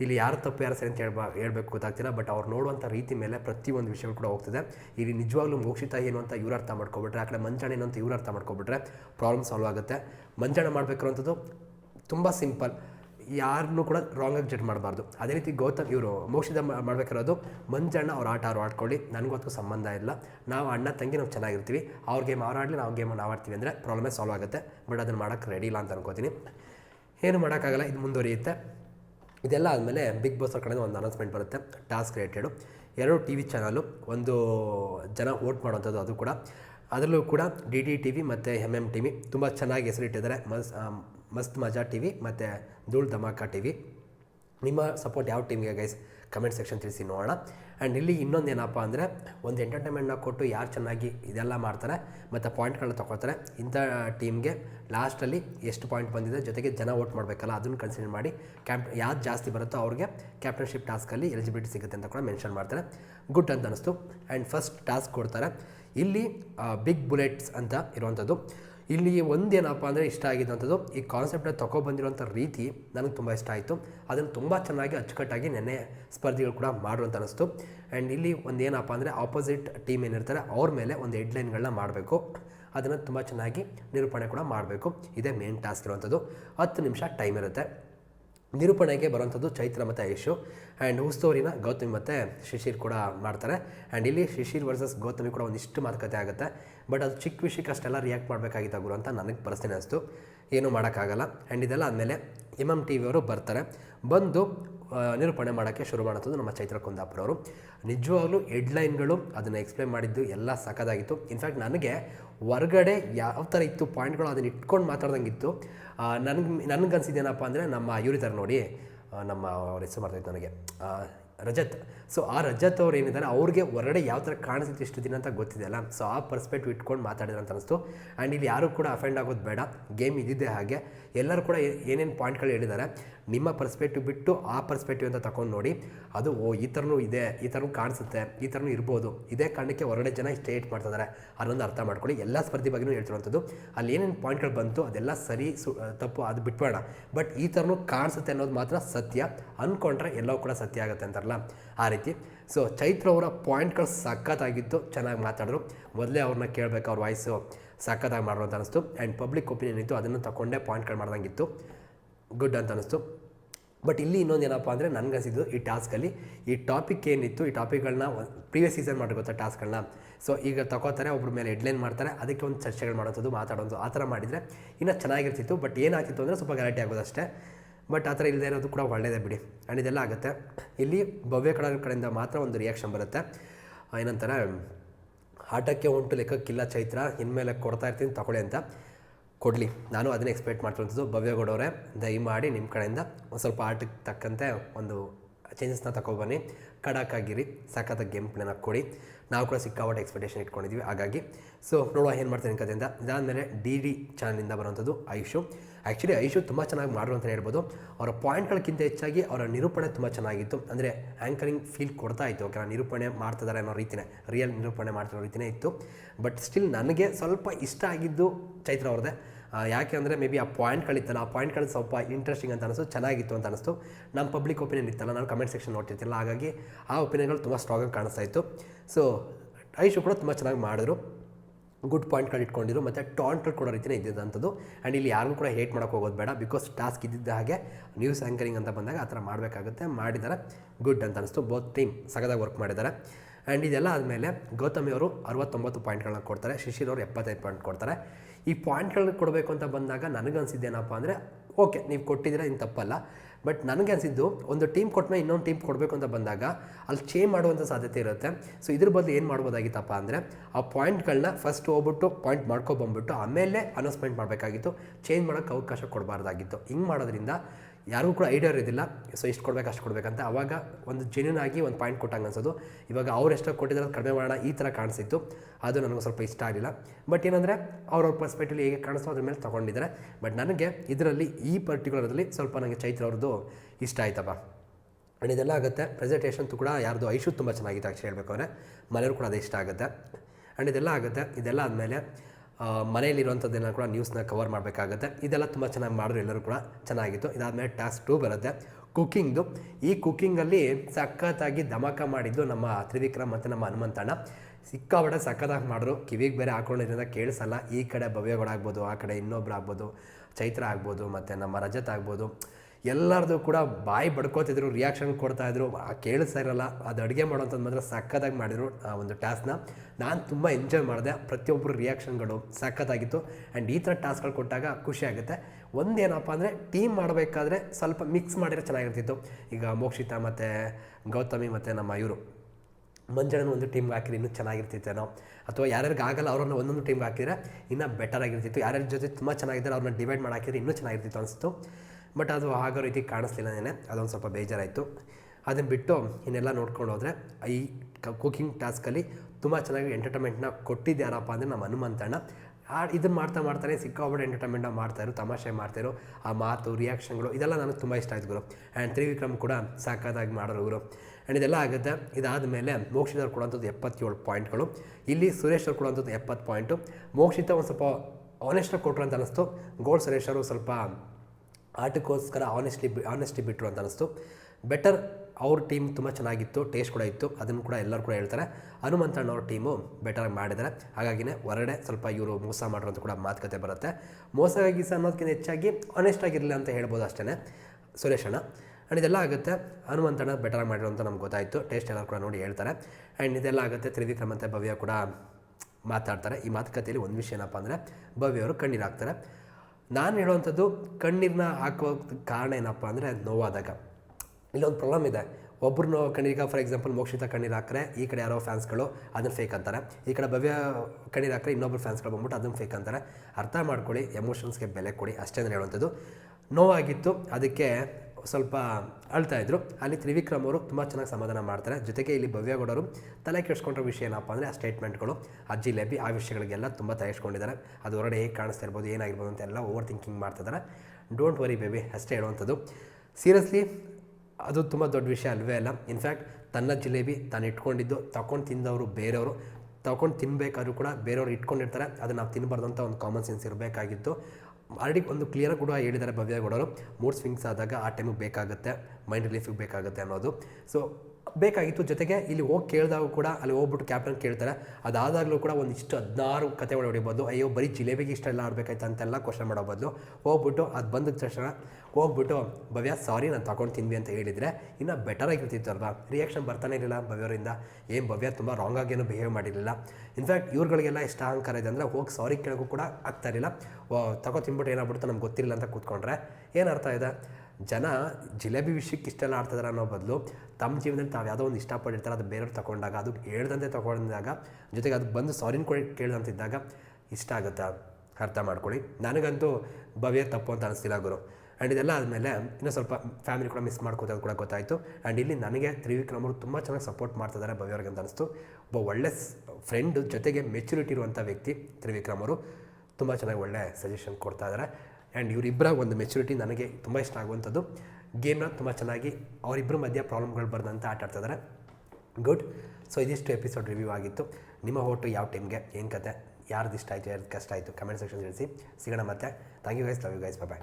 ಇಲ್ಲಿ ಯಾರು ತಪ್ಪು, ಯಾರು ಸರಿ ಅಂತ ಹೇಳ್ಬಾ, ಹೇಳಬೇಕು ಗೊತ್ತಾಗ್ತಿಲ್ಲ ಬಟ್ ಅವ್ರು ನೋಡುವಂಥ ರೀತಿ ಮೇಲೆ ಪ್ರತಿಯೊಂದು ವಿಷಯಗಳು ಕೂಡ ಹೋಗ್ತದೆ. ಇಲ್ಲಿ ನಿಜವಾಗ್ಲೂ ಮೋಕ್ಷಿತ ಏನು ಅಂತ ಇವ್ರು ಅರ್ಥ ಮಾಡ್ಕೊಬಿಟ್ರೆ ಆ ಕಡೆ ಮಂಜಾಣ ಏನು ಅಂತ ಇವ್ರು ಅರ್ಥ ಮಾಡ್ಕೊಬಿಟ್ರೆ ಪ್ರಾಬ್ಲಮ್ ಸಾಲ್ವ್ ಆಗುತ್ತೆ. ಮಂಜಾಣೆ ಮಾಡಬೇಕಿರುವಂಥದ್ದು ತುಂಬ ಸಿಂಪಲ್ ಯಾರನ್ನೂ ಕೂಡ ರಾಂಗಾಗಿ ಜಡ್ ಮಾಡಬಾರ್ದು. ಅದೇ ರೀತಿ ಗೌತಮ್ ಇವರು ಮೋಕ್ಷಿತ ಮಾಡಬೇಕಿರೋದು ಮಂಜಣ್ಣ ಅವ್ರ ಆಟ ಅವ್ರು ಆಡ್ಕೊಳ್ಳಿ. ನನಗೊತ್ತು ಸಂಬಂಧ ಇಲ್ಲ. ನಾವು ಅಣ್ಣ ತಂಗಿ ನಾವು ಚೆನ್ನಾಗಿರ್ತೀವಿ. ಅವ್ರ ಗೇಮ್ ಅವ್ರು ಆಡಲಿ, ನಾವು ಗೇಮ್ ನಾವು ಆಡ್ತೀವಿ ಅಂದರೆ ಪ್ರಾಬ್ಲಮೇ ಸಾಲ್ವ್ ಆಗುತ್ತೆ. ಬಟ್ ಅದನ್ನು ಮಾಡೋಕ್ಕೆ ರೆಡಿ ಇಲ್ಲ ಅಂತ ಅನ್ಕೋತೀನಿ. ಏನು ಮಾಡೋಕ್ಕಾಗಲ್ಲ, ಇದು ಮುಂದುವರಿಯುತ್ತೆ. ಇದೆಲ್ಲ ಆದಮೇಲೆ ಬಿಗ್ ಬಾಸ್ ಕಡೆ ಒಂದು ಅನೌನ್ಸ್ಮೆಂಟ್ ಬರುತ್ತೆ. ಟಾಸ್ಕ್ ರಿಲೇಟೆಡು ಎರಡು ಟಿ ವಿ ಚಾನಲು ಒಂದು ಜನ ವೋಟ್ ಮಾಡುವಂಥದ್ದು ಅದು ಕೂಡ. ಅದರಲ್ಲೂ ಕೂಡ ಡಿ ಡಿ ಟಿ ವಿ ಮತ್ತು ಎಂ ಎಂ ಟಿ ವಿ ತುಂಬ ಚೆನ್ನಾಗಿ ಹೆಸರಿಟ್ಟಿದ್ದಾರೆ. ಮಸ್ ಮಸ್ತ್ ಮಜಾ ಟಿ ವಿ ಮತ್ತು ಧೂಳ್ ಧಮಾಕ ಟಿ ವಿ ನಿಮ್ಮ ಸಪೋರ್ಟ್ ಯಾವ ಟೀಮ್ಗೆ ಗೈಸ್ ಕಮೆಂಟ್ ಸೆಕ್ಷನ್ ತಿಳಿಸಿ ನೋಡೋಣ. ಆ್ಯಂಡ್ ಇಲ್ಲಿ ಇನ್ನೊಂದು ಏನಪ್ಪ ಅಂದರೆ ಒಂದು ಎಂಟರ್ಟೈನ್ಮೆಂಟ್ನ ಕೊಟ್ಟು ಯಾರು ಚೆನ್ನಾಗಿ ಇದೆಲ್ಲ ಮಾಡ್ತಾರೆ ಮತ್ತು ಪಾಯಿಂಟ್ಗಳನ್ನ ತೊಗೊಳ್ತಾರೆ ಇಂಥ ಟೀಮ್ಗೆ ಲಾಸ್ಟಲ್ಲಿ ಎಷ್ಟು ಪಾಯಿಂಟ್ ಬಂದಿದೆ ಜೊತೆಗೆ ಜನ ವೋಟ್ ಮಾಡಬೇಕಲ್ಲ ಅದನ್ನು ಕನ್ಸಿಡರ್ ಮಾಡಿ ಕ್ಯಾಪ್ ಯಾವ್ದು ಜಾಸ್ತಿ ಬರುತ್ತೋ ಅವ್ರಿಗೆ ಕ್ಯಾಪ್ಟನ್ಶಿಪ್ ಟಾಸ್ಕಲ್ಲಿ ಎಲಿಜಿಬಿಲಿಟಿ ಸಿಗುತ್ತೆ ಅಂತ ಕೂಡ ಮೆನ್ಷನ್ ಮಾಡ್ತಾರೆ. ಗುಡ್ ಅಂತ ಅನಿಸ್ತು. ಆ್ಯಂಡ್ ಫಸ್ಟ್ ಟಾಸ್ಕ್ ಕೊಡ್ತಾರೆ. ಇಲ್ಲಿ ಬಿಗ್ ಬುಲೆಟ್ಸ್ ಅಂತ ಇರುವಂಥದ್ದು ಇಲ್ಲಿ ಒಂದೇನಪ್ಪ ಅಂದರೆ ಇಷ್ಟ ಆಗಿದ್ದಂಥದ್ದು. ಈ ಕಾನ್ಸೆಪ್ಟನ್ನ ತೊಗೊಬಂದಿರುವಂಥ ರೀತಿ ನನಗೆ ತುಂಬ ಇಷ್ಟ ಆಯಿತು. ಅದನ್ನು ತುಂಬ ಚೆನ್ನಾಗಿ ಅಚ್ಚುಕಟ್ಟಾಗಿ ನೆನ್ನೆ ಸ್ಪರ್ಧಿಗಳು ಕೂಡ ಮಾಡು ಅಂತ ಅನಿಸ್ತು. ಆ್ಯಂಡ್ ಇಲ್ಲಿ ಒಂದು ಏನಪ್ಪ ಅಂದರೆ ಆಪೋಸಿಟ್ ಟೀಮ್ ಏನಿರ್ತಾರೆ, ಅವ್ರ ಮೇಲೆ ಒಂದು ಹೆಡ್ಲೈನ್ಗಳನ್ನ ಮಾಡಬೇಕು. ಅದನ್ನು ತುಂಬ ಚೆನ್ನಾಗಿ ನಿರೂಪಣೆ ಕೂಡ ಮಾಡಬೇಕು. ಇದೇ ಮೇನ್ ಟಾಸ್ಕ್ ಇರುವಂಥದ್ದು. ಹತ್ತು ನಿಮಿಷ ಟೈಮ್ ಇರುತ್ತೆ. ನಿರೂಪಣೆಗೆ ಬರುವಂಥದ್ದು ಚೈತ್ರ ಮತ್ತು ಐಶು ಆ್ಯಂಡ್ ಉಸ್ತೋರಿನ ಗೌತಮಿ ಮತ್ತು ಶಿಶಿರ್ ಕೂಡ ಮಾಡ್ತಾರೆ. ಆ್ಯಂಡ್ ಇಲ್ಲಿ ಶಿಶಿರ್ ವರ್ಸಸ್ ಗೌತಮಿ ಕೂಡ ಒಂದಿಷ್ಟು ಮಾತುಕತೆ ಆಗುತ್ತೆ. ಬಟ್ ಅದು ಚಿಕ್ಕ ವಿಷಯಕ್ಕೆ ಅಷ್ಟೆಲ್ಲ ರಿಯಾಕ್ಟ್ ಮಾಡಬೇಕಾಗಿತ್ತು ಗುರು ಅಂತ ನನಗೆ ಪರಿಸ್ಥಿತಿ ಅನಿಸ್ತು. ಏನೂ ಮಾಡೋಕ್ಕಾಗಲ್ಲ. ಆ್ಯಂಡ್ ಇದೆಲ್ಲ ಆದಮೇಲೆ ಎಂ ಎಂ ಟಿ ವಿಯವರು ಬರ್ತಾರೆ. ಬಂದು ನಿರೂಪಣೆ ಮಾಡೋಕ್ಕೆ ಶುರು ಮಾಡೋದು ನಮ್ಮ ಚೈತ್ರ ಕುಂದಾಪುರವರು. ನಿಜವಾಗ್ಲೂ ಹೆಡ್ಲೈನ್ಗಳು ಅದನ್ನು ಎಕ್ಸ್ಪ್ಲೇನ್ ಮಾಡಿದ್ದು ಎಲ್ಲ ಸಖತ್ತಾಗಿತ್ತು. ಇನ್ಫ್ಯಾಕ್ಟ್ ನನಗೆ ಹೊರ್ಗಡೆ ಯಾವ ಥರ ಇತ್ತು ಪಾಯಿಂಟ್ಗಳು ಅದನ್ನು ಇಟ್ಕೊಂಡು ಮಾತಾಡ್ದಂಗಿತ್ತು. ನನಗೆ ನನಗನ್ಸಿದ್ದೇನಪ್ಪ ಅಂದರೆ ನಮ್ಮ ಇವ್ರಿದ್ದಾರೆ ನೋಡಿ ನಮ್ಮ ಅವ್ರ ಹೆಸರು ಮಾಡ್ತಾಯಿತ್ತು ನನಗೆ. ರಜತ್ ಸೊ ಆ ರಜತ್ ಅವ್ರು ಏನಿದ್ದಾರೆ, ಅವ್ರಿಗೆ ಹೊರಗಡೆ ಯಾವ ಥರ ಕಾಣಿಸುತ್ತೆ ಇಷ್ಟು ದಿನ ಅಂತ ಗೊತ್ತಿದೆಯಲ್ಲ ಸೊ ಆ ಪರ್ಸ್ಪೆಕ್ಟಿವ್ ಇಟ್ಕೊಂಡು ಮಾತಾಡಿದ್ರು ಅಂತ ಅನಿಸ್ತು. ಆ್ಯಂಡ್ ಇಲ್ಲಿ ಯಾರೂ ಕೂಡ ಅಫೆಂಡ್ ಆಗೋದು ಬೇಡ. ಗೇಮ್ ಇದ್ದಿದ್ದೆ ಹಾಗೆ. ಎಲ್ಲರೂ ಕೂಡ ಏನೇನು ಪಾಯಿಂಟ್ಗಳು ಹೇಳಿದ್ದಾರೆ, ನಿಮ್ಮ ಪರ್ಸ್ಪೆಕ್ಟಿವ್ ಬಿಟ್ಟು ಆ ಪರ್ಸ್ಪೆಕ್ಟಿವ್ ಅಂತ ತಗೊಂಡು ನೋಡಿ. ಅದು, ಓ, ಈ ಥರನೂ ಇದೆ, ಈ ಥರನೂ ಕಾಣಿಸುತ್ತೆ, ಈ ಥರನೂ ಇರ್ಬೋದು. ಇದೇ ಕಾರಣಕ್ಕೆ ಹೊರಗಡೆ ಜನ ಸ್ಟೇಟ್ ಮಾಡ್ತಿದ್ದಾರೆ ಅನ್ನೋದು ಅರ್ಥ ಮಾಡ್ಕೊಳ್ಳಿ. ಎಲ್ಲ ಸ್ಪರ್ಧೆ ಬಗ್ಗೆ ಹೇಳ್ತಿರುವಂಥದ್ದು. ಅಲ್ಲಿ ಏನೇನು ಪಾಯಿಂಟ್ಗಳು ಬಂತು, ಅದೆಲ್ಲ ಸರಿ, ಸು ತಪ್ಪು, ಅದು ಬಿಟ್ಬೇಡ ಬಟ್ ಈ ಥರನೂ ಕಾಣಿಸುತ್ತೆ ಅನ್ನೋದು ಮಾತ್ರ ಸತ್ಯ. ಅಂದ್ಕೊಂಡ್ರೆ ಎಲ್ಲವೂ ಕೂಡ ಸತ್ಯ ಆಗುತ್ತೆ ಅಂತಾರಲ್ಲ? ಆ ರೀತಿ. ಸೊ ಚೈತ್ರ ಅವರ ಪಾಯಿಂಟ್ಗಳು ಸಖತ್ತಾಗಿತ್ತು, ಚೆನ್ನಾಗಿ ಮಾತಾಡಿದ್ರು. ಮೊದಲೇ ಅವ್ರನ್ನ ಕೇಳಬೇಕು ಅವ್ರ ವಾಯ್ಸು ಸಖತ್ತಾಗಿ ಮಾಡೋದು ಅಂತ ಅನಿಸ್ತು. ಆ್ಯಂಡ್ ಪಬ್ಲಿಕ್ ಒಪಿನಿಯನ್ ಇತ್ತು, ಅದನ್ನು ತಗೊಂಡೇ ಪಾಯಿಂಟ್ಗಳು ಮಾಡ್ದಂಗಿತ್ತು. ಗುಡ್ ಅಂತ ಅನಿಸ್ತು. ಬಟ್ ಇಲ್ಲಿ ಇನ್ನೊಂದು ಏನಪ್ಪ ಅಂದರೆ ನನಗನ್ಸಿದ್ದು ಈ ಟಾಸ್ಕಲ್ಲಿ ಈ ಟಾಪಿಕ್ ಏನಿತ್ತು, ಈ ಟಾಪಿಕ್ಗಳನ್ನ ಪ್ರೀವಿಯಸ್ ಸೀಸನ್ ಮಾಡಿ ಗೊತ್ತಾ ಟಾಸ್ಕ್ಗಳನ್ನ ಸೊ ಈಗ ತಗೋತಾರೆ ಒಬ್ಬರ ಮೇಲೆ ಹೆಡ್ಲೈನ್ ಮಾಡ್ತಾರೆ, ಅದಕ್ಕೆ ಒಂದು ಚರ್ಚೆಗಳು ಮಾಡೋದು ಮಾತಾಡೋದು ಆ ಥರ ಮಾಡಿದರೆ ಇನ್ನೂ ಚೆನ್ನಾಗಿರ್ತಿತ್ತು. ಬಟ್ ಏನಾಗ್ತಿತ್ತು ಅಂದರೆ ಸ್ವಲ್ಪ ಗಲಾಟೆ ಆಗೋದಷ್ಟೇ. ಬಟ್ ಆ ಥರ ಇಲ್ಲದೆ ಇರೋದು ಕೂಡ ಒಳ್ಳೆಯದೇ ಬಿಡಿ. ಆ್ಯಂಡ್ ಇದೆಲ್ಲ ಆಗುತ್ತೆ. ಇಲ್ಲಿ ಭವ್ಯ ಕಡಲ್ ಕಡೆಯಿಂದ ಮಾತ್ರ ಒಂದು ರಿಯಾಕ್ಷನ್ ಬರುತ್ತೆ. ಏನಂತಾರೆ, ಆಟಕ್ಕೆ ಉಂಟು ಲೆಕ್ಕಕ್ಕಿಲ್ಲ ಚೈತ್ರ, ಇನ್ಮೇಲೆ ಕೊಡ್ತಾ ಇರ್ತೀನಿ, ತಗೊಳ್ಳಿ ಅಂತ ಕೊಡಲಿ. ನಾನು ಅದನ್ನೇ ಎಕ್ಸ್ಪೆಕ್ಟ್ ಮಾಡ್ತಿರೋಂಥದ್ದು ಭವ್ಯಗೌಡವರೇ ದಯಮಾಡಿ ನಿಮ್ಮ ಕಡೆಯಿಂದ ಒಂದು ಸ್ವಲ್ಪ ಆಟಕ್ಕೆ ತಕ್ಕಂತೆ ಒಂದು ಚೇಂಜಸ್ನ ತಗೊಬನ್ನಿ ಕಡಾಕಾಗಿರಿ ಸಖತ್ತಾಗಿ ಗೇಮ್ ಪ್ಲೇನ ಕೊಡಿ. ನಾವು ಕೂಡ ಸಿಕ್ಕಾಪಟ್ಟೆ ಎಕ್ಸ್ಪೆಕ್ಟೇಷನ್ ಇಟ್ಕೊಂಡಿದ್ವಿ, ಹಾಗಾಗಿ. ಸೊ ನೋಡುವ ಏನು ಮಾಡ್ತೀನಿ ಕಥೆಯಿಂದ ಇದಾದಮೇಲೆ ಡಿ ಡಿ ಚಾನಲಿಂದ ಬರುವಂಥದ್ದು ಐಶು. ಆ್ಯಕ್ಚುಲಿ ಐಶು ತುಂಬ ಚೆನ್ನಾಗಿ ಮಾಡ್ರು ಅಂತಲೇ ಹೇಳ್ಬೋದು. ಅವರ ಪಾಯಿಂಟ್ಗಳಕ್ಕಿಂತ ಹೆಚ್ಚಾಗಿ ಅವರ ನಿರೂಪಣೆ ತುಂಬ ಚೆನ್ನಾಗಿತ್ತು. ಅಂದರೆ ಆ್ಯಂಕರಿಂಗ್ ಫೀಲ್ ಕೊಡ್ತಾ ಇತ್ತು ಓಕೆ ನಿರೂಪಣೆ ಮಾಡ್ತಿದ್ದಾರೆ ಅನ್ನೋ ರೀತಿನೇ ರಿಯಲ್ ನಿರೂಪಣೆ ಮಾಡ್ತಿರೋ ರೀತಿನೇ ಇತ್ತು. ಬಟ್ ಸ್ಟಿಲ್ ನನಗೆ ಸ್ವಲ್ಪ ಇಷ್ಟ ಆಗಿದ್ದು ಚೈತ್ರ ಅವ್ರದ್ದೇ. ಯಾಕೆ ಅಂದರೆ ಮೇ ಬಿ ಆ ಪಾಯಿಂಟ್ಗಳಿತ್ತಲ್ಲ ಆ ಪಾಯಿಂಟ್ಗಳು ಸ್ವಲ್ಪ ಇಂಟ್ರೆಸ್ಟಿಂಗ್ ಅಂತ ಅನಿಸ್ತು, ಚೆನ್ನಾಗಿತ್ತು ಅಂತ ಅನಿಸ್ತು. ನಮ್ಮ ಪಬ್ಲಿಕ್ ಒಪಿನಿಯನ್ ಇತ್ತಲ್ಲ ನಾನು ಕಮೆಂಟ್ ಸೆಕ್ಷನ್ ನೋಡ್ತಿರ್ತಿಲ್ಲ, ಹಾಗಾಗಿ ಆ ಒಪಿನಿಯನ್ಗಳು ತುಂಬ ಸ್ಟ್ರಾಂಗಾಗಿ ಕಾಣಿಸ್ತಾ ಇತ್ತು. ಸೊ ಐಶು ಕೂಡ ತುಂಬ ಚೆನ್ನಾಗಿ ಮಾಡಿದ್ರು. ಗುಡ್ ಪಾಯಿಂಟ್ಗಳು ಇಟ್ಕೊಂಡಿದ್ರು, ಮತ್ತು ಟಾಂಟ್ಗಳು ಕೊಡೋ ರೀತಿಯೇ ಇದ್ದಿದ್ದಂಥದ್ದು ಆ್ಯಂಡ್ ಇಲ್ಲಿ ಯಾರಿಗೂ ಕೂಡ ಹೇಟ್ ಮಾಡೋಕೆ ಹೋಗೋದು ಬೇಡ ಬಿಕಾಸ್ ಟಾಸ್ಕ್ ಇದ್ದಿದ್ದ ಹಾಗೆ ನ್ಯೂಸ್ ಆ್ಯಂಕರಿಂಗ್ ಅಂತ ಬಂದಾಗ ಆ ಥರ ಮಾಡಬೇಕಾಗುತ್ತೆ ಮಾಡಿದ್ದಾರೆ ಗುಡ್ ಅಂತ ಅನಿಸ್ತು ಬೋತ್ ಟೀಮ್ ಸಗದಾಗಿ ವರ್ಕ್ ಮಾಡಿದ್ದಾರೆ ಆ್ಯಂಡ್ ಇದೆಲ್ಲ ಆದಮೇಲೆ ಗೌತಮಿ ಅವರು ಅರವತ್ತೊಂಬತ್ತು ಪಾಯಿಂಟ್ಗಳನ್ನ ಕೊಡ್ತಾರೆ, ಶಿಶಿರ್ ಅವರು ಎಪ್ಪತ್ತೈದು ಪಾಯಿಂಟ್ ಕೊಡ್ತಾರೆ. ಈ ಪಾಯಿಂಟ್ಗಳನ್ನ ಕೊಡಬೇಕು ಅಂತ ಬಂದಾಗ ನನಗನ್ಸಿದ್ದೇನಪ್ಪ ಅಂದರೆ, ಓಕೆ, ನೀವು ಕೊಟ್ಟಿದ್ದೀರಾ ಇನ್ನು ತಪ್ಪಲ್ಲ. ಬಟ್ ನನಗೆ ಅನಿಸಿದ್ದು ಒಂದು ಟೀಮ್ ಕೊಟ್ಟಮೇಲೆ ಇನ್ನೊಂದು ಟೀಮ್ ಕೊಡಬೇಕು ಅಂತ ಬಂದಾಗ ಅಲ್ಲಿ ಚೇಂಜ್ ಮಾಡುವಂಥ ಸಾಧ್ಯತೆ ಇರುತ್ತೆ. ಸೊ ಇದ್ರ ಬದಲು ಏನು ಮಾಡ್ಬೋದಾಗಿತ್ತಪ್ಪ ಅಂದರೆ, ಆ ಪಾಯಿಂಟ್ಗಳನ್ನ ಫಸ್ಟ್ ಹೋಗ್ಬಿಟ್ಟು ಪಾಯಿಂಟ್ ಮಾಡ್ಕೊಬಂದ್ಬಿಟ್ಟು ಆಮೇಲೆ ಅನೌನ್ಸ್ಮೆಂಟ್ ಮಾಡಬೇಕಾಗಿತ್ತು. ಚೇಂಜ್ ಮಾಡೋಕ್ಕೆ ಅವಕಾಶ ಕೊಡಬಾರ್ದಾಗಿತ್ತು. ಹಿಂಗೆ ಮಾಡೋದ್ರಿಂದ ಯಾರಿಗೂ ಕೂಡ ಐಡಿಯಾ ಇರೋದಿಲ್ಲ. ಸೊ ಇಷ್ಟು ಕೊಡ್ಬೇಕು, ಅಷ್ಟು ಕೊಡಬೇಕಂತ ಅವಾಗ ಒಂದು ಜೆನ್ಯೂನ್ ಆಗಿ ಒಂದು ಪಾಯಿಂಟ್ ಕೊಟ್ಟಂಗೆ ಅನ್ಸೋದು. ಇವಾಗ ಅವ್ರು ಎಷ್ಟು ಕೊಟ್ಟಿದ್ದಾರೆ ಕಡಿಮೆ ಮಾಡೋಣ, ಈ ಥರ ಕಾಣಿಸಿತ್ತು. ಅದು ನನಗೆ ಸ್ವಲ್ಪ ಇಷ್ಟ ಆಗಲಿಲ್ಲ ಬಟ್ ಏನಂದರೆ ಅವ್ರವ್ರ ಪರ್ಸ್ಪೆಕ್ಟಿವ್ ಹೇಗೆ ಕಾಣಿಸೋ ಅದ್ರ ಮೇಲೆ ತೊಗೊಂಡಿದ್ದಾರೆ. ಬಟ್ ನನಗೆ ಇದರಲ್ಲಿ ಈ ಪರ್ಟಿಕ್ಯುಲರಲ್ಲಿ ಸ್ವಲ್ಪ ನನಗೆ ಚೈತ್ರ ಅವ್ರದ್ದು ಇಷ್ಟ ಆಯ್ತಪ್ಪ. ಆ್ಯಂಡ್ ಇದೆಲ್ಲ ಆಗುತ್ತೆ. ಪ್ರೆಸೆಂಟೇಷನ್ ಕೂಡ ಯಾರ್ದು, ಐಶು ತುಂಬ ಚೆನ್ನಾಗಿತ್ತು ಆ್ಯಕ್ಚುಲಿ ಹೇಳಬೇಕು ಅಂದರೆ ಮನೆಯವ್ರು ಕೂಡ ಅದು ಇಷ್ಟ ಆಗುತ್ತೆ. ಆ್ಯಂಡ್ ಇದೆಲ್ಲ ಆಗುತ್ತೆ. ಇದೆಲ್ಲ ಆದಮೇಲೆ ಮನೆಯಲ್ಲಿರುವಂಥದ್ದೆಲ್ಲ ಕೂಡ ನ್ಯೂಸ್ನ ಕವರ್ ಮಾಡಬೇಕಾಗುತ್ತೆ. ಇದೆಲ್ಲ ತುಂಬ ಚೆನ್ನಾಗಿ ಮಾಡಿದ್ರು ಎಲ್ಲರೂ ಕೂಡ ಚೆನ್ನಾಗಿತ್ತು. ಇದಾದಮೇಲೆ ಟಾಸ್ಕ್ ಟೂ ಬರುತ್ತೆ. ಕುಕ್ಕಿಂಗ್ದು ಈ ಕುಕ್ಕಿಂಗಲ್ಲಿ ಸಖತ್ತಾಗಿ ಧಮಾಕ ಮಾಡಿದ್ದು ನಮ್ಮ ತ್ರಿವಿಕ್ರಮ್ ಮತ್ತು ನಮ್ಮ ಹನುಮಂತಣ್ಣ. ಸಿಕ್ಕಾಬಡ ಸಖತ್ತಾಗಿ ಮಾಡಿದ್ರು. ಕಿವಿಗೆ ಬೇರೆ ಹಾಕೊಂಡಿರೋದ್ರಿಂದ ಕೇಳಿಸಲ್ಲ. ಈ ಕಡೆ ಭವ್ಯಗಳಾಗ್ಬೋದು ಆ ಕಡೆ ಇನ್ನೊಬ್ರು ಆಗ್ಬೋದು, ಚೈತ್ರ ಆಗ್ಬೋದು, ಮತ್ತು ನಮ್ಮ ರಜತ್ ಆಗ್ಬೋದು. ಎಲ್ಲರದು ಕೂಡ ಬಾಯಿ ಬಡ್ಕೋತಿದ್ರು ರಿಯಾಕ್ಷನ್ ಕೊಡ್ತಾಯಿದ್ರು. ಕೇಳಿಸ್ತಾ ಇರಲ್ಲ. ಅದು ಅಡುಗೆ ಮಾಡೋಂಥದ್ದು ಮಾತ್ರ ಸಖತ್ತಾಗಿ ಮಾಡಿದರು, ಆ ಒಂದು ಟಾಸ್ಕ್ನ ನಾನು ತುಂಬ ಎಂಜಾಯ್ ಮಾಡಿದೆ. ಪ್ರತಿಯೊಬ್ಬರು ರಿಯಾಕ್ಷನ್ಗಳು ಸಖತ್ತಾಗಿತ್ತು. ಆ್ಯಂಡ್ ಈ ಥರ ಟಾಸ್ಕ್ಗಳು ಕೊಟ್ಟಾಗ ಖುಷಿ ಆಗುತ್ತೆ. ಒಂದೇನಪ್ಪ ಅಂದರೆ ಟೀಮ್ ಮಾಡಬೇಕಾದ್ರೆ ಸ್ವಲ್ಪ ಮಿಕ್ಸ್ ಮಾಡಿದ್ರೆ ಚೆನ್ನಾಗಿರ್ತಿತ್ತು. ಈಗ ಮೋಕ್ಷಿತಾ ಮತ್ತು ಗೌತಮಿ ಮತ್ತು ನಮ್ಮ ಇವರು. ಮಂಜಣ್ಣನ ಒಂದು ಟೀಮ್ಗೆ ಹಾಕಿದ್ರೆ ಇನ್ನೂ ಚೆನ್ನಾಗಿರ್ತಿತ್ತೇನೋ? ಅಥವಾ ಯಾರ್ಯಾರಿಗೆ ಆಗಲ್ಲ, ಅವ್ರನ್ನ ಒಂದೊಂದು ಟೀಮ್ಗೆ ಹಾಕಿದರೆ ಇನ್ನೂ ಬೆಟರ್ ಆಗಿರ್ತಿತ್ತು. ಯಾರ್ಯಾರ ಜೊತೆ ತುಂಬ ಚೆನ್ನಾಗಿದ್ದಾರೆ, ಅವ್ರನ್ನ ಡಿವೈಡ್ ಮಾಡಿ ಹಾಕಿದರೆ ಇನ್ನೂ ಚೆನ್ನಾಗಿರ್ತಿತ್ತು ಅನಿಸ್ತು. ಬಟ್ ಅದು ಆಗೋ ರೀತಿ ಕಾಣಿಸ್ಲಿಲ್ಲ ನೆನೆ ಅದೊಂದು ಸ್ವಲ್ಪ ಬೇಜಾರಾಯಿತು. ಅದನ್ನು ಬಿಟ್ಟು ಇನ್ನೆಲ್ಲ ನೋಡ್ಕೊಂಡು ಹೋದರೆ ಈ ಕುಕಿಂಗ್ ಟಾಸ್ಕಲ್ಲಿ ತುಂಬ ಚೆನ್ನಾಗಿ ಎಂಟರ್ಟೈನ್ಮೆಂಟ್ನ ಕೊಟ್ಟಿದ್ದು ಯಾರಪ್ಪ ಅಂದರೆ ನಮ್ಮ ಹನುಮಂತಣ್ಣ ಆ ಇದನ್ನು ಮಾಡ್ತಾ ಮಾಡ್ತಾನೆ ಸಿಕ್ಕಾಬಿಟ್ಟು ಎಂಟರ್ಟೈನ್ಮೆಂಟ್ನ ಮಾಡ್ತಾಯಿರು ತಮಾಷೆ ಮಾಡ್ತಾಯಿರು ಆ ಮಾತು ರಿಯಾಕ್ಷನ್ಗಳು ಇದೆಲ್ಲ ನನಗೆ ತುಂಬ ಇಷ್ಟ ಆಯ್ತು ಗುರು. ಆ್ಯಂಡ್ ತ್ರಿವಿಕ್ರಮ್ ಕೂಡ ಸಾಕಾದಾಗಿ ಮಾಡೋರು ಇವರು ಆ್ಯಂಡ್ ಇದೆಲ್ಲ ಆಗುತ್ತೆ ಇದಾದ ಮೇಲೆ ಮೋಕ್ಷಿತವ್ರು ಕೊಡುವಂಥದ್ದು ಎಪ್ಪತ್ತೇಳು ಪಾಯಿಂಟ್ಗಳು ಇಲ್ಲಿ ಸುರೇಶ್ ಅವ್ರು ಕೊಡುವಂಥದ್ದು ಎಪ್ಪತ್ತು ಪಾಯಿಂಟು ಮೋಕ್ಷಿತ ಒಂದು ಸ್ವಲ್ಪ ಆನೆಸ್ಟಾಗಿ ಕೊಟ್ಟರು ಅಂತ ಅನ್ನಿಸ್ತು ಗೋಲ್ಡ್ ಸುರೇಶ್ ಅವರು ಸ್ವಲ್ಪ ಆಟಕ್ಕೋಸ್ಕರ ಆನೆಸ್ಟ್ಲಿ ಆನೆಸ್ಟಿ ಬಿಟ್ಟರು ಅಂತ ಅನ್ನಿಸ್ತು ಬೆಟರ್ ಅವ್ರ ಟೀಮ್ ತುಂಬ ಚೆನ್ನಾಗಿತ್ತು ಟೇಸ್ಟ್ ಕೂಡ ಇತ್ತು. ಅದನ್ನು ಕೂಡ ಎಲ್ಲರೂ ಕೂಡ ಹೇಳ್ತಾರೆ. ಹನುಮಂತಣ್ಣ ಅವ್ರ ಟೀಮು ಬೆಟರಾಗಿ ಮಾಡಿದ್ದಾರೆ ಹಾಗಾಗಿನೇ ಹೊರಗಡೆ ಸ್ವಲ್ಪ ಇವರು ಮೋಸ ಮಾಡಿರೋ ಅಂತ ಕೂಡ ಮಾತುಕತೆ ಬರುತ್ತೆ. ಮೋಸ ಗೀಸ ಅನ್ನೋದಕ್ಕಿಂತ ಹೆಚ್ಚಾಗಿ ಆನೆಸ್ಟ್ ಆಗಿರಲಿಲ್ಲ ಅಂತ ಹೇಳ್ಬೋದು ಅಷ್ಟೇ ಸುರೇಶಣ್ಣ ಆ್ಯಂಡ್ ಇದೆಲ್ಲ ಆಗುತ್ತೆ. ಹನುಮಂತಣ್ಣ ಬೆಟರಾಗಿ ಮಾಡಿರೋ ಅಂತ ನಮ್ಗೆ ಗೊತ್ತಾಯಿತು. ಟೇಸ್ಟ್ ಎಲ್ಲರೂ ಕೂಡ ನೋಡಿ ಹೇಳ್ತಾರೆ. ಆ್ಯಂಡ್ ಇದೆಲ್ಲ ಆಗುತ್ತೆ. ತ್ರಿವಿಕ್ರಮ್ ಭವ್ಯ ಕೂಡ ಮಾತಾಡ್ತಾರೆ. ಈ ಮಾತುಕತೆಯಲ್ಲಿ ಒಂದು ವಿಷಯ ಏನಪ್ಪ ಅಂದರೆ ಭವ್ಯ ಅವರು ಕಣ್ಣೀರು ಹಾಕ್ತಾರೆ. ನಾನು ಹೇಳುವಂಥದ್ದು ಕಣ್ಣೀರನ್ನ ಹಾಕೋ ಕಾರಣ ಏನಪ್ಪ ಅಂದರೆ ಅದು ನೋವಾದಾಗ. ಇಲ್ಲೊಂದು ಪ್ರಾಬ್ಲಮ್ ಇದೆ. ಒಬ್ಬರು ಕಣ್ಣೀರಿಗೆ ಫಾರ್ ಎಕ್ಸಾಂಪಲ್ ಮೋಕ್ಷಿತ ಕಣ್ಣೀರು ಹಾಕ್ರೆ ಈ ಕಡೆ ಯಾರೋ ಫ್ಯಾನ್ಸ್ಗಳು ಅದನ್ನು ಫೇಕ್ ಅಂತಾರೆ. ಈ ಕಡೆ ಭವ್ಯ ಕಣ್ಣೀರು ಹಾಕ್ರೆ ಇನ್ನೊಬ್ಬರು ಫ್ಯಾನ್ಸ್ಗಳು ಬಂದ್ಬಿಟ್ಟು ಅದನ್ನು ಫೇಕ್ ಅಂತಾರೆ. ಅರ್ಥ ಮಾಡ್ಕೊಳ್ಳಿ ಎಮೋಷನ್ಸ್ಗೆ ಬೆಲೆ ಕೊಡಿ, ಅಷ್ಟೇ ನಾನು ಹೇಳುವಂಥದ್ದು. ನೋವಾಗಿತ್ತು, ಅದಕ್ಕೆ ಸ್ವಲ್ಪ ಅಳ್ತಾ ಇದ್ರು. ಅಲ್ಲಿ ತ್ರಿವಿಕ್ರಮ್ ಅವರು ತುಂಬ ಚೆನ್ನಾಗಿ ಸಮಾಧಾನ ಮಾಡ್ತಾರೆ. ಜೊತೆಗೆ ಇಲ್ಲಿ ಭವ್ಯಗೌಡರು ತಲೆ ಕೆಡಿಸ್ಕೊಂಡಿರೋ ವಿಷಯ ಏನಪ್ಪ ಅಂದರೆ, ಆ ಸ್ಟೇಟ್ಮೆಂಟ್ಗಳು ಅಜ್ಜಿ ಜಿಲೇಬಿ ಆ ವಿಷಯಗಳಿಗೆಲ್ಲ ತುಂಬ ತಯಾರಿಸ್ಕೊಂಡಿದ್ದಾರೆ ಅದು ಹೊರಗಡೆ ಹೇಗೆ ಕಾಣಿಸ್ತಾ ಇರ್ಬೋದು, ಏನಾಗಿರ್ಬೋದು ಅಂತ ಎಲ್ಲ ಓವರ್ ಥಿಂಕಿಂಗ್ ಮಾಡ್ತಿದ್ದಾರೆ. ಡೋಂಟ್ ವರಿ ಬೇಬಿ ಅಷ್ಟೇ ಹೇಳುವಂಥದ್ದು. ಸೀರಿಯಸ್ಲಿ ಅದು ತುಂಬ ದೊಡ್ಡ ವಿಷಯ ಅಲ್ವೇ ಅಲ್ಲ. ಇನ್ಫ್ಯಾಕ್ಟ್ ತನ್ನ ಜಿಲೇಬಿ ತಾನು ಇಟ್ಕೊಂಡಿದ್ದು ತಗೊಂಡು ತಿಂದವರು ಬೇರೆಯವರು. ತಗೊಂಡು ತಿನ್ನಬೇಕಾದ್ರೂ ಕೂಡ ಬೇರೆಯವ್ರು ಇಟ್ಕೊಂಡಿರ್ತಾರೆ. ಅದನ್ನು ನಾವು ತಿನ್ನಬಾರ್ದು ಅಂತ ಒಂದು ಕಾಮನ್ ಸೆನ್ಸ್ ಇರಬೇಕಾಗಿತ್ತು. ಆಲ್ರೆಡಿ ಒಂದು ಕ್ಲಿಯರ್ ಕೂಡ ಹೇಳಿದ್ದಾರೆ ಭವ್ಯಗೌಡರು ಮೂಡ್ ಸ್ವಿಂಗ್ಸ್ ಆದಾಗ ಆ ಟೈಮಿಗೆ ಬೇಕಾಗುತ್ತೆ ಮೈಂಡ್ ರಿಲೀಫಿಗೆ ಬೇಕಾಗುತ್ತೆ ಅನ್ನೋದು. ಸೊ ಬೇಕಾಗಿತ್ತು ಜೊತೆಗೆ ಇಲ್ಲಿ ಹೋಗಿ ಕೇಳಿದಾಗ ಕೂಡ ಅಲ್ಲಿ ಹೋಗ್ಬಿಟ್ಟು ಕ್ಯಾಪ್ಟನ್ ಕೇಳ್ತಾರೆ. ಅದಾದಾಗಲೂ ಕೂಡ ಒಂದಿಷ್ಟು ಹದಿನಾರು ಕಥೆಗಳು ಹೊಡಿಬೋದು. ಅಯ್ಯೋ, ಬರೀ ಜಿಲೇಬಿಗೆ ಇಷ್ಟ ಎಲ್ಲ ಆಡಬೇಕಾಯ್ತು ಅಂತೆಲ್ಲ ಕ್ವಶನ್ ಮಾಡೋ ಬದಲು ಹೋಗ್ಬಿಟ್ಟು ಅದು ಬಂದ ತಕ್ಷಣ ಹೋಗ್ಬಿಟ್ಟು, ಭವ್ಯ ಸಾರಿ ನಾನು ತಗೊಂಡು ತಿಂದ್ವಿ ಅಂತ ಹೇಳಿದರೆ ಇನ್ನೂ ಬೆಟರ್ ಆಗಿರ್ತಿತ್ತು ಅಲ್ವಾ? ರಿಯಾಕ್ಷನ್ ಬರ್ತಾನೆ ಇರಲಿಲ್ಲ ಭವ್ಯವರಿಂದ. ಏನು ಭವ್ಯ, ತುಂಬ ರಾಂಗ್ ಆಗೇನು ಬಿಹೇವ್ ಮಾಡಿರಲಿಲ್ಲ. ಇನ್ಫ್ಯಾಕ್ಟ್ ಇವ್ರುಗಳಿಗೆಲ್ಲ ಇಷ್ಟ ಅಹಂಕಾರ ಇದೆ ಅಂದರೆ ಹೋಗಿ ಸಾರಿ ಕೇಳೋಕ್ಕೂ ಕೂಡ ಆಗ್ತಾ ಇರಲಿಲ್ಲ. ತಗೋ ತಿನ್ಬಿಟ್ಟು ಏನಾಗ್ಬಿಡ್ತು ನಮ್ಗೆ ಗೊತ್ತಿರಲಿಲ್ಲ ಅಂತ ಕೂತ್ಕೊಂಡ್ರೆ. ಏನು ಅರ್ಥ ಇದೆ? ಜನ ಜಿಲೇಬಿ ವಿಷಯಕ್ಕೆ ಇಷ್ಟೆಲ್ಲ ಆಡ್ತಿದ್ದಾರೆ ಅನ್ನೋ ಬದಲು ತಮ್ಮ ಜೀವನದಲ್ಲಿ ತಾವು ಯಾವುದೋ ಒಂದು ಇಷ್ಟಪಟ್ಟಿರ್ತಾರೆ, ಅದು ಬೇರೆಯವ್ರು ತಗೊಂಡಾಗ, ಅದು ಹೇಳ್ದಂತೆ ತಗೊಂಡಾಗ, ಜೊತೆಗೆ ಅದು ಬಂದು ಸಾರಿನ ಕೊಡಿ ಕೇಳ್ದಂತಿದ್ದಾಗ ಇಷ್ಟ ಆಗುತ್ತೆ? ಅರ್ಥ ಮಾಡ್ಕೊಳ್ಳಿ. ನನಗಂತೂ ಭವ್ಯ ತಪ್ಪು ಅಂತ ಅನಿಸ್ತಿಲ್ಲ ಗುರು. ಆ್ಯಂಡ್ ಇದೆಲ್ಲ ಆದಮೇಲೆ ಇನ್ನೂ ಸ್ವಲ್ಪ ಫ್ಯಾಮಿಲಿ ಕೂಡ ಮಿಸ್ ಮಾಡ್ಕೋತದ್ದು ಕೂಡ ಗೊತ್ತಾಯಿತು. ಆ್ಯಂಡ್ ಇಲ್ಲಿ ನನಗೆ ತ್ರಿವಿಕ್ರಮ್ ಅವರು ತುಂಬ ಚೆನ್ನಾಗಿ ಸಪೋರ್ಟ್ ಮಾಡ್ತಿದ್ದಾರೆ ಭವ್ಯವ್ರಿಗೆ ಅಂತ ಅನಿಸ್ತು. ಒಬ್ಬ ಒಳ್ಳೆ ಫ್ರೆಂಡು ಜೊತೆಗೆ ಮೆಚುರಿಟಿ ಇರುವಂಥ ವ್ಯಕ್ತಿ ತ್ರಿವಿಕ್ರಮ್ ಅವರು. ತುಂಬ ಚೆನ್ನಾಗಿ ಒಳ್ಳೆ ಸಜೆಷನ್ ಕೊಡ್ತಾ ಇದ್ದಾರೆ ಆ್ಯಂಡ್ ಇವರಿಬ್ಬರ ಒಂದು ಮೆಚುರಿಟಿ ನನಗೆ ತುಂಬ ಇಷ್ಟ ಆಗುವಂಥದ್ದು. ಗೇಮ್ನ ತುಂಬ ಚೆನ್ನಾಗಿ ಅವರಿಬ್ಬರ ಮಧ್ಯೆ ಪ್ರಾಬ್ಲಮ್ಗಳು ಬರ್ದಂತ ಆಟ ಆಡ್ತಿದ್ದಾರೆ ಗುಡ್ ಸೊ ಇದಿಷ್ಟು ಎಪಿಸೋಡ್ ರಿವ್ಯೂ ಆಗಿತ್ತು. ನಿಮ್ಮ ಓಟು ಯಾವ ಟೀಮ್ಗೆ ಏನು ಕತೆ ಯಾರ್ದು ಇಷ್ಟ ಆಯಿತು, ಯಾರ್ದು ಕಷ್ಟ ಆಯಿತು ಕಮೆಂಟ್ ಸೆಕ್ಷನ್ ತಿಳಿಸಿ. ಸಿಗೋಣ ಮತ್ತೆ. Thank you guys love you guys bye